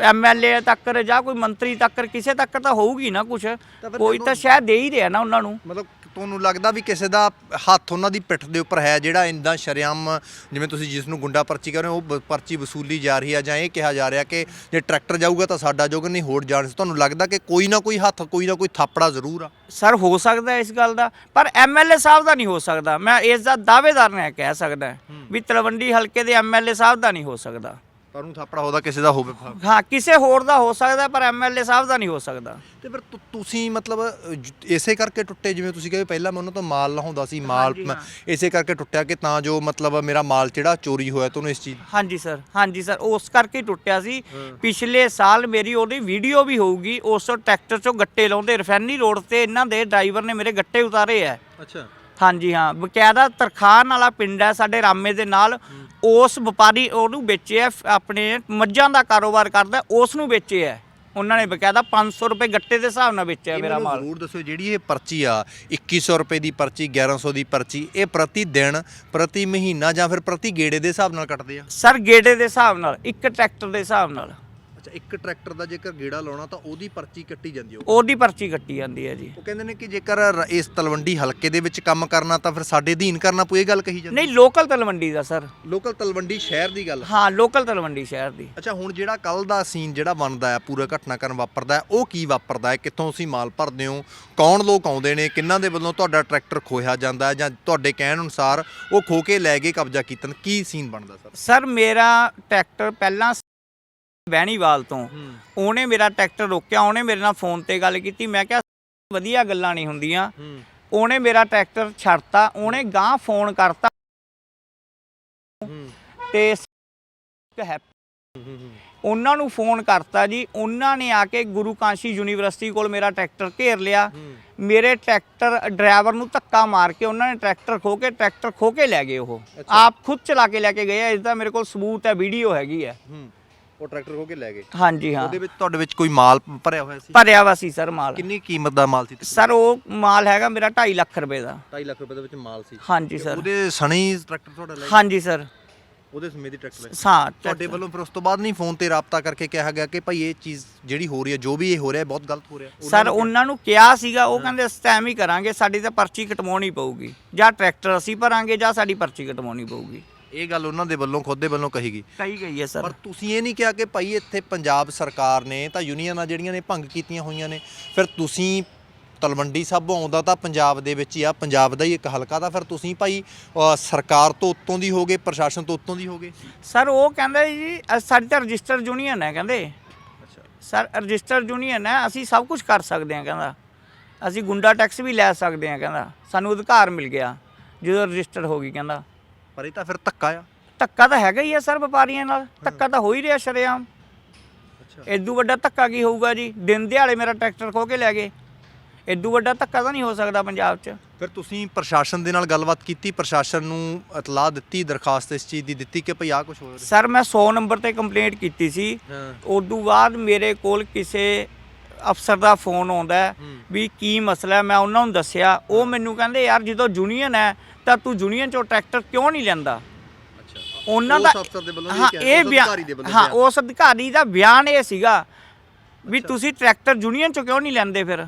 ਐਮਐਲਏ ਤੱਕ ਜਾਂ ਕੋਈ ਮੰਤਰੀ ਤੱਕ ਕਿਸੇ ਤੱਕ ਤਾਂ ਹੋਊਗੀ ਨਾ ਕੁਝ ਫਿਰ ਕੋਈ ਤਾਂ ਸ਼ਾਇਦ ਦੇ ਹੀ ਰਿਹਾ ਨਾ ਉਹਨਾਂ ਨੂੰ। ਮਤਲਬ ਤੁਹਾਨੂੰ ਲੱਗਦਾ ਵੀ ਕਿਸੇ ਦਾ ਹੱਥ ਉਹਨਾਂ ਦੀ ਪਿੱਠ ਦੇ ਉੱਪਰ ਹੈ ਜਿਹੜਾ ਇੰਦਾ ਸ਼ਰਿਆਮ ਜਿਵੇਂ ਤੁਸੀਂ ਜਿਸ ਨੂੰ ਗੁੰਡਾ ਪਰਚੀ ਕਰ ਰਹੇ ਹੋ ਉਹ ਪਰਚੀ ਵਸੂਲੀ ਜਾ ਰਹੀ ਹੈ ਜਾਂ ਇਹ ਕਿਹਾ ਜਾ ਰਿਹਾ ਕਿ ਜੇ ਟਰੈਕਟਰ ਜਾਊਗਾ ਤਾਂ ਸਾਡਾ ਜੋਗ ਨਹੀਂ ਹੋਰ ਜਾਣ ਤੁਹਾਨੂੰ ਲੱਗਦਾ ਕਿ ਕੋਈ ਨਾ ਕੋਈ ਹੱਥ ਕੋਈ ਨਾ ਕੋਈ ਥਾਪੜਾ ਜ਼ਰੂਰ ਆ? ਸਰ ਹੋ ਸਕਦਾ ਇਸ ਗੱਲ ਦਾ ਪਰ ਐਮਐਲਏ ਸਾਹਿਬ ਦਾ ਨਹੀਂ ਹੋ ਸਕਦਾ। ਮੈਂ ਇਸ ਦਾ ਦਾਅਵੇਦਾਰ ਨੇ ਕਹਿ ਸਕਦਾ ਵੀ ਤਲਵੰਡੀ ਹਲਕੇ ਦੇ ਐਮਐਲਏ ਸਾਹਿਬ ਦਾ ਨਹੀਂ ਹੋ ਸਕਦਾ। ਪਰ ਨੂੰ ਥਾਪੜਾ ਉਹਦਾ ਕਿਸੇ ਦਾ ਹੋਵੇ ਹਾਂ ਕਿਸੇ ਹੋਰ ਦਾ ਹੋ ਸਕਦਾ ਪਰ ਐਮਐਲਏ ਸਾਹਿਬ ਦਾ ਨਹੀਂ ਹੋ ਸਕਦਾ। ਤੇ ਫਿਰ ਤੁ- ਤੁਸੀਂ ਮਤਲਬ ਅ, ਜ- ਇਸੇ ਕਰਕੇ ਟੁੱਟੇ ਜਿਵੇਂ ਤੁਸੀਂ ਕਹੇ ਪਹਿਲਾਂ ਮੈਂ ਉਹਨਾਂ ਤੋਂ ਮਾਲ ਲਹਾਉਂਦਾ ਸੀ ਮਾਲ ਹਾਂਜੀ, ਮੈਂ ਹਾਂ। ਇਸੇ ਕਰਕੇ ਟੁੱਟਿਆ ਕਿ ਤਾਂ ਜੋ ਮਤਲਬ ਮੇਰਾ ਮਾਲ ਜਿਹੜਾ ਚੋਰੀ ਹੋਇਆ ਤੁਹਾਨੂੰ ਇਸ ਚੀਜ਼ ਹਾਂਜੀ ਸਰ। ਹਾਂਜੀ ਸਰ ਉਸ ਕਰਕੇ ਹੀ ਟੁੱਟਿਆ ਸੀ। ਪਿਛਲੇ ਸਾਲ ਮੇਰੀ ਉਹਦੀ ਵੀਡੀਓ ਵੀ ਹੋਊਗੀ ਉਸ ਟਰੈਕਟਰ ਚੋਂ ਗੱਟੇ ਲਾਉਂਦੇ ਰਫੈਨੀ ਰੋਡ ਤੇ ਇਹਨਾਂ ਦੇ ਡਰਾਈਵਰ ਨੇ ਮੇਰੇ ਗੱਟੇ ਉਤਾਰੇ ਆ। ਅੱਛਾ। ਹਾਂਜੀ ਹਾਂ ਬਕਾਇਦਾ ਤਰਖਾਨ ਵਾਲਾ ਪਿੰਡ ਹੈ ਸਾਡੇ ਰਾਮੇ ਦੇ ਨਾਲ। ਉਸ ਵਪਾਰੀ ਉਹਨੂੰ ਵੇਚਿਆ ਆਪਣੇ ਮੱਝਾਂ ਦਾ ਕਾਰੋਬਾਰ ਕਰਦਾ ਉਸ ਨੂੰ ਵੇਚਿਆ। ਉਹਨਾਂ ਨੇ ਬਕਾਇਦਾ 500 ਰੁਪਏ ਗੱਟੇ ਦੇ ਹਿਸਾਬ ਨਾਲ ਵੇਚਿਆ ਮੇਰਾ ਮਾਲ। ਜ਼ਰੂਰ ਦੱਸੋ ਜਿਹੜੀ ਇਹ ਪਰਚੀ ਆ 2100 ਰੁਪਏ ਦੀ ਪਰਚੀ 1100 ਦੀ ਪਰਚੀ ਇਹ ਪ੍ਰਤੀ ਦਿਨ ਪ੍ਰਤੀ ਮਹੀਨਾ ਜਾਂ ਫਿਰ ਪ੍ਰਤੀ ਗੇੜੇ ਦੇ ਹਿਸਾਬ ਨਾਲ ਕੱਟਦੇ ਆ? ਸਰ ਗੇੜੇ ਦੇ ਹਿਸਾਬ ਨਾਲ ਇੱਕ ਟਰੈਕਟਰ ਦੇ ਹਿਸਾਬ ਨਾਲ। ਅੱਛਾ ਇੱਕ ਟਰੈਕਟਰ ਦਾ ਜੇਕਰ ਗੇੜਾ ਲਾਉਣਾ ਤਾਂ ਉਹਦੀ ਪਰਚੀ ਕੱਟੀ ਜਾਂਦੀ ਹੋਊ ਉਹਦੀ ਪਰਚੀ ਕੱਟੀ ਜਾਂਦੀ ਹੈ ਜੀ। ਉਹ ਕਹਿੰਦੇ ਨੇ ਕਿ ਜੇਕਰ ਰ- ਇਸ ਤਲਵੰਡੀ ਹਲਕੇ ਦੇ ਵਿੱਚ ਕੰਮ ਕਰਨਾ ਤਾਂ ਫਿਰ ਸਾਡੇ ਅਧੀਨ ਕਰਨਾ ਪਊ ਇਹ ਗੱਲ ਕਹੀ ਜਾਂਦੀ ਨਹੀਂ ਲੋਕਲ ਤਲਵੰਡੀ ਦਾ ਸਰ ਲੋਕਲ ਤਲਵੰਡੀ ਸ਼ਹਿਰ ਦੀ ਗੱਲ? ਹਾਂ ਲੋਕਲ ਤਲਵੰਡੀ ਸ਼ਹਿਰ ਦੀ। ਅੱਛਾ ਹੁਣ ਜਿਹੜਾ ਕੱਲ ਦਾ ਸੀਨ ਜਿਹੜਾ ਬਣਦਾ ਹੈ ਪੂਰਾ ਘਟਨਾਕ੍ਰਮ ਵਾਪਰਦਾ ਹੈ ਉਹ ਕੀ ਵਾਪਰਦਾ ਹੈ? ਕਿੱਥੋਂ ਤੁਸੀਂ ਮਾਲ ਭਰਦੇ ਹੋ? ਕੌਣ ਲੋਕ ਆਉਂਦੇ ਨੇ? ਕਿੰਨਾਂ ਦੇ ਵੱਲੋਂ ਤੁਹਾਡਾ ਟਰੈਕਟਰ ਖੋਇਆ ਜਾਂਦਾ ਹੈ? ਜਾਂ ਤੁਹਾਡੇ ਕਹਿਣ ਅਨੁਸਾਰ ਉਹ ਖੋ ਕੇ ਲੈ ਕੇ ਕਬਜ਼ਾ ਕੀਤਨ ਕੀ ਸੀਨ ਬਣਦਾ ਸਰ ਸਰ ਮੇਰਾ ਟਰੈਕਟਰ ਪਹਿਲਾਂ ਬਹਿਣੀਵਾਲ ਤੋਂ। ਉਹਨੇ ਮੇਰਾ ਟਰੈਕਟਰ ਰੋਕਿਆ ਉਹਨੇ ਮੇਰੇ ਨਾਲ ਫੋਨ ਤੇ ਗੱਲ ਕੀਤੀ। ਮੈਂ ਕਿਹਾ ਵਧੀਆ ਗੱਲਾਂ ਨਹੀਂ ਹੁੰਦੀਆਂ। ਉਹਨੇ ਮੇਰਾ ਟਰੈਕਟਰ ਛੱਡਤਾ ਉਹਨੇ ਗਾਂ ਫੋਨ ਕਰਤਾ। ਤੇ ਹੈ। ਉਹਨਾਂ ਨੂੰ ਫੋਨ ਕਰਤਾ ਜੀ। ਉਹਨਾਂ ਨੇ ਆ ਕੇ ਗੁਰੂ ਕਾਂਸ਼ੀ ਯੂਨੀਵਰਸਿਟੀ ਕੋਲ ਮੇਰਾ ਟਰੈਕਟਰ ਘੇਰ ਲਿਆ। ਮੇਰੇ ਟਰੈਕਟਰ ਡਰਾਈਵਰ ਨੂੰ ਧੱਕਾ ਮਾਰ ਕੇ ਉਹਨਾਂ ਨੇ ਟਰੈਕਟਰ ਖੋ ਕੇ ਟਰੈਕਟਰ ਖੋ ਕੇ ਲੈ ਗਏ ਉਹ। ਆਪ ਖੁਦ ਚਲਾ ਕੇ ਲੈ ਕੇ ਗਏ ਇਸ ਦਾ ਮੇਰੇ ਕੋਲ ਸਬੂਤ ਹੈ ਵੀਡੀਓ ਹੈਗੀ ਹੂੰ। ਉਹ ਟਰੈਕਟਰ ਖੋ ਕੇ ਲੈ ਗਏ। ਹਾਂਜੀ ਹਾਂ। ਉਹਦੇ ਵਿੱਚ ਤੁਹਾਡੇ ਵਿੱਚ ਕੋਈ ਮਾਲ ਭਰਿਆ ਹੋਇਆ ਸੀ? ਭਰਿਆ ਵਾ ਸੀ ਸਰ ਮਾਲ। ਕਿੰਨੀ ਕੀਮਤ ਦਾ ਮਾਲ ਸੀ ਸਰ ਉਹ ਮਾਲ ਹੈਗਾ ਮੇਰਾ 2.5 ਲੱਖ ਰੁਪਏ ਦਾ। 2.5 ਲੱਖ ਰੁਪਏ ਦੇ ਵਿੱਚ ਮਾਲ ਸੀ। ਹਾਂਜੀ ਸਰ। ਉਹਦੇ ਸਣੀ ਟਰੈਕਟਰ ਤੁਹਾਡਾ ਲੈ ਹਾਂਜੀ ਸਰ। ਉਹਦੇ ਸਮੇਤ ਹੀ ਟਰੈਕਟਰ ਲੈ ਹਾਂ ਤੁਹਾਡੇ ਵੱਲੋਂ ਫਿਰ ਉਸ ਤੋਂ ਬਾਅਦ ਨਹੀਂ ਫੋਨ ਤੇ ਰਾਬਤਾ ਕਰਕੇ ਕਿਹਾ ਗਿਆ ਕਿ ਭਾਈ ਇਹ ਚੀਜ਼ ਜਿਹੜੀ ਹੋ ਰਹੀ ਹੈ ਜੋ ਵੀ ਇਹ ਹੋ ਰਿਹਾ ਹੈ ਬਹੁਤ ਗਲਤ ਹੋ ਰਿਹਾ। ਸਰ ਉਹਨਾਂ ਨੂੰ ਕਿਹਾ ਸੀਗਾ ਉਹ ਕਹਿੰਦੇ ਅਸੀਂ ਹੀ ਕਰਾਂਗੇ ਸਾਡੀ ਤਾਂ ਪਰਚੀ ਕਟਵਾਉਣੀ ਪਊਗੀ। ਜਾਂ ਟਰੈਕਟਰ ਅਸੀਂ ਭਰਾਂਗੇ ਜਾਂ ਸਾਡੀ ਪਰਚੀ ਕਟਵਾਉਣੀ ਪਊਗੀ। ਇਹ ਗੱਲ ਉਹਨਾਂ ਦੇ ਵੱਲੋਂ ਖੁਦ ਦੇ ਵੱਲੋਂ ਕਹੀ ਗਈ। ਕਹੀ ਗਈ ਹੈ ਸਰ। ਪਰ ਤੁਸੀਂ ਇਹ ਨਹੀਂ ਕਿਹਾ ਕਿ ਭਾਈ ਇੱਥੇ ਪੰਜਾਬ ਸਰਕਾਰ ਨੇ ਤਾਂ ਯੂਨੀਅਨਾਂ ਜਿਹੜੀਆਂ ਨੇ ਭੰਗ ਕੀਤੀਆਂ ਹੋਈਆਂ ਨੇ ਫਿਰ ਤੁਸੀਂ ਤਲਵੰਡੀ ਸਾਬੋ ਆਉਂਦਾ ਤਾਂ ਪੰਜਾਬ ਦੇ ਵਿੱਚ ਹੀ ਆ ਪੰਜਾਬ ਦਾ ਹੀ ਇੱਕ ਹਲਕਾ ਤਾਂ ਫਿਰ ਤੁਸੀਂ ਭਾਈ ਅ, ਸਰਕਾਰ ਤੋਂ ਉੱਤੋਂ ਦੀ ਹੋਗੇ ਪ੍ਰਸ਼ਾਸਨ ਤੋਂ ਉੱਤੋਂ ਦੀ ਹੋਗੇ ਸਰ ਉਹ ਕਹਿੰਦਾ ਜੀ ਅ- ਸਾਡੀ ਤਾਂ ਰਜਿਸਟਰ ਯੂਨੀਅਨ ਹੈ ਕਹਿੰਦੇ। ਅੱਛਾ। ਸਰ ਰਜਿਸਟਰ ਯੂਨੀਅਨ ਹੈ ਅਸੀਂ ਸਭ ਕੁਝ ਕਰ ਸਕਦੇ ਹਾਂ ਕਹਿੰਦਾ। ਅਸੀਂ ਗੁੰਡਾ ਟੈਕਸ ਵੀ ਲੈ ਸਕਦੇ ਹਾਂ ਕਹਿੰਦਾ। ਸਾਨੂੰ ਅਧਿਕਾਰ ਮਿਲ ਗਿਆ ਜਦੋਂ ਰਜਿਸਟਰ ਹੋ ਗਈ ਕਹਿੰਦਾ। ਪਰ ਇਹ ਤਾਂ ਫਿਰ ਧੱਕਾ ਆ। ਧੱਕਾ ਤਾਂ ਹੈਗਾ ਹੀ ਹੈ ਸਰ ਵਪਾਰੀਆਂ ਨਾਲ। ਧੱਕਾ ਤਾਂ ਹੋ ਹੀ ਰਿਹਾ ਸ਼ਰੇਆਮ। ਅੱਛਾ। ਇਦੋਂ ਵੱਡਾ ਧੱਕਾ ਕੀ ਹੋਊਗਾ ਜੀ? ਦਿਨ ਦਿਹਾੜੇ ਮੇਰਾ ਟਰੈਕਟਰ ਖੋ ਕੇ ਲੈ ਗਏ। ਇਦੋਂ ਵੱਡਾ ਧੱਕਾ ਤਾਂ ਨਹੀਂ ਹੋ ਸਕਦਾ ਪੰਜਾਬ 'ਚ। ਫਿਰ ਤੁਸੀਂ ਪ੍ਰਸ਼ਾਸਨ ਦੇ ਨਾਲ ਗੱਲਬਾਤ ਕੀਤੀ ਪ੍ਰਸ਼ਾਸਨ ਨੂੰ ਇਤਲਾਹ ਦਿੱਤੀ ਦਰਖਾਸਤ ਇਸ ਚੀਜ਼ ਦੀ ਦਿੱਤੀ ਕਿ ਭਈ ਆ ਕੁਝ ਹੋ ਰਿਹਾ? ਸਰ ਮੈਂ 100 ਨੰਬਰ ਤੇ ਕੰਪਲੇਂਟ ਕੀਤੀ ਸੀ। ਹਾਂ। ਉਦੋਂ ਬਾਅਦ ਮੇਰੇ ਕੋਲ ਕਿਸੇ ਅਫਸਰ ਦਾ ਫੋਨ ਆਉਂਦਾ ਹੈ ਹੂੰ। ਵੀ ਕੀ ਮਸਲਾ ਹੈ? ਮੈਂ ਉਹਨਾਂ ਨੂੰ ਦੱਸਿਆ। ਉਹ ਮੈਨੂੰ ਕਹਿੰਦੇ ਯਾਰ ਜਦੋਂ ਯੂਨੀਅਨ ਹੈ ਤਾਂ ਤੂੰ ਯੂਨੀਅਨ ਚੋਂ ਟਰੈਕਟਰ ਕਿਉਂ ਨਹੀਂ ਲੈਂਦਾ ਅੱਛਾ। ਉਹਨਾਂ ਦਾ ਹਾਂ ਇਹ ਬਿਆਨ ਹਾਂ। ਉਸ ਅਧਿਕਾਰੀ ਦਾ ਬਿਆਨ ਇਹ ਸੀਗਾ ਵੀ ਤੁਸੀਂ ਟਰੈਕਟਰ ਯੂਨੀਅਨ ਚੋਂ ਕਿਉਂ ਨਹੀਂ ਲੈਂਦੇ ਫਿਰ?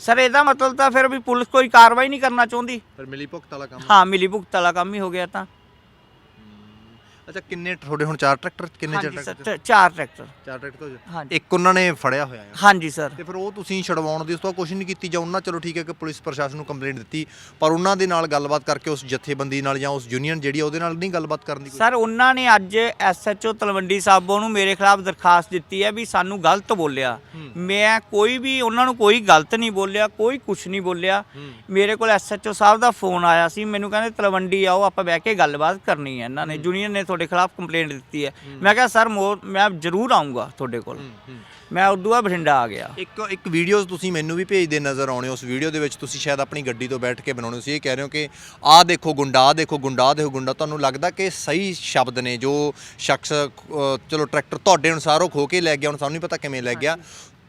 ਸਰ ਇਹਦਾ ਮਤਲਬ ਤਾਂ ਫਿਰ ਵੀ ਪੁਲਿਸ ਕੋਈ ਕਾਰਵਾਈ ਨਹੀਂ ਕਰਨਾ ਚਾਹੁੰਦੀ। ਫਿਰ ਮਿਲੀ ਭੁਗਤ ਵਾਲਾ ਕੰਮ। ਹਾਂ ਮਿਲੀ ਭੁਗਤ ਵਾਲਾ ਕੰਮ ਹੀ ਹੋ ਗਿਆ ਤਾਂ। ਅੱਛਾ ਕਿੰਨੇ ਤੁਹਾਡੇ ਹੁਣ ਚਾਰ ਟਰੈਕਟਰ ਕਿੰਨੇ ਚਾਰ ਹਾਂਜੀ ਟਰੈਕਟਰ? ਸਰ ਚਾਰ ਟਰੈਕਟਰ। ਚਾਰ ਟਰੈਕਟਰ ਤੋਂ ਹਾਂਜੀ। ਇੱਕ ਉਹਨਾਂ ਨੇ ਫੜਿਆ ਹੋਇਆ ਹੈ ਹਾਂਜੀ ਸਰ। ਤੇ ਫਿਰ ਉਹ ਤੁਸੀਂ ਛਡਵਾਉਣ ਦੀ ਉਸ ਤੋਂ ਕੋਸ਼ਿਸ਼ ਨਹੀਂ ਕੀਤੀ ਜਾਂ ਉਹਨਾਂ ਚਲੋ ਠੀਕ ਹੈ ਕਿ ਪੁਲਿਸ ਪ੍ਰਸ਼ਾਸਨ ਨੂੰ ਕੰਪਲੇਂਟ ਦਿੱਤੀ ਪਰ ਉਹਨਾਂ ਦੇ ਨਾਲ ਗੱਲਬਾਤ ਕਰਕੇ ਉਸ ਜਥੇਬੰਦੀ ਨਾਲ ਜਾਂ ਉਸ ਯੂਨੀਅਨ ਜਿਹੜੀ ਆ ਉਹਦੇ ਨਾਲ ਨਹੀਂ ਗੱਲਬਾਤ ਕਰਨ ਦੀ ਕੋਈ ਸਰ ਉਹਨਾਂ ਨੇ ਅੱਜ ਐਸਐਚਓ ਤਲਵੰਡੀ ਸਾਬੋ ਨੂੰ ਮੇਰੇ ਖਿਲਾਫ ਦਰਖਾਸਤ ਦਿੱਤੀ ਹੈ ਵੀ ਸਾਨੂੰ ਗਲਤ ਬੋਲਿਆ। ਮੈਂ ਕੋਈ ਵੀ ਉਹਨਾਂ ਨੂੰ ਕੋਈ ਗਲਤ ਨਹੀਂ ਬੋਲਿਆ ਕੋਈ ਕੁਝ ਨਹੀਂ ਬੋਲਿਆ। ਮੇਰੇ ਕੋਲ ਐਸਐਚਓ ਸਾਹਿਬ ਦਾ ਫੋਨ ਆਇਆ ਸੀ ਮੈਨੂੰ ਕਹਿੰਦੇ ਤਲਵੰਡੀ ਆਓ ਆਪਾਂ ਬਹਿ ਕੇ ਗੱਲਬਾਤ ਕਰਨੀ ਹੈ ਇਹਨਾਂ ਨੇ। ਯੂਨੀਅਨ ਨੇ ਤੁਹਾਡੇ ਖਿਲਾਫ ਕੰਪਲੇਂਟ ਦਿੱਤੀ ਹੈ। ਮੈਂ ਕਿਹਾ ਸਰ ਮੋ- ਮੈਂ ਜ਼ਰੂਰ ਆਉਂਗਾ ਤੁਹਾਡੇ ਕੋਲ। ਮੈਂ ਉਦੋਂ ਬਾਅਦ ਬਠਿੰਡਾ ਆ ਗਿਆ। ਇੱਕ ਇੱਕ ਵੀਡੀਓਜ਼ ਤੁਸੀਂ ਮੈਨੂੰ ਵੀ ਭੇਜਦੇ ਨਜ਼ਰ ਆਉਣੇ ਉਸ ਵੀਡੀਓ ਦੇ ਵਿੱਚ ਤੁਸੀਂ ਸ਼ਾਇਦ ਆਪਣੀ ਗੱਡੀ ਤੋਂ ਬੈਠ ਕੇ ਬਣਾਉਣੇ ਸੀ ਇਹ ਕਹਿ ਰਹੇ ਹੋ ਕਿ ਆਹ ਦੇਖੋ ਗੁੰਡਾ ਆਹ ਦੇਖੋ ਗੁੰਡਾ ਆਹ ਦੇਖੋ ਗੁੰਡਾ। ਤੁਹਾਨੂੰ ਲੱਗਦਾ ਕਿ ਸਹੀ ਸ਼ਬਦ ਨੇ ਜੋ ਸ਼ਖਸ ਅ, ਚਲੋ ਟਰੈਕਟਰ ਤੁਹਾਡੇ ਅਨੁਸਾਰ ਉਹ ਖੋ ਕੇ ਲੈ ਗਿਆ ਹੁਣ ਸਾਨੂੰ ਨਹੀਂ ਪਤਾ ਕਿਵੇਂ ਲੈ ਗਿਆ।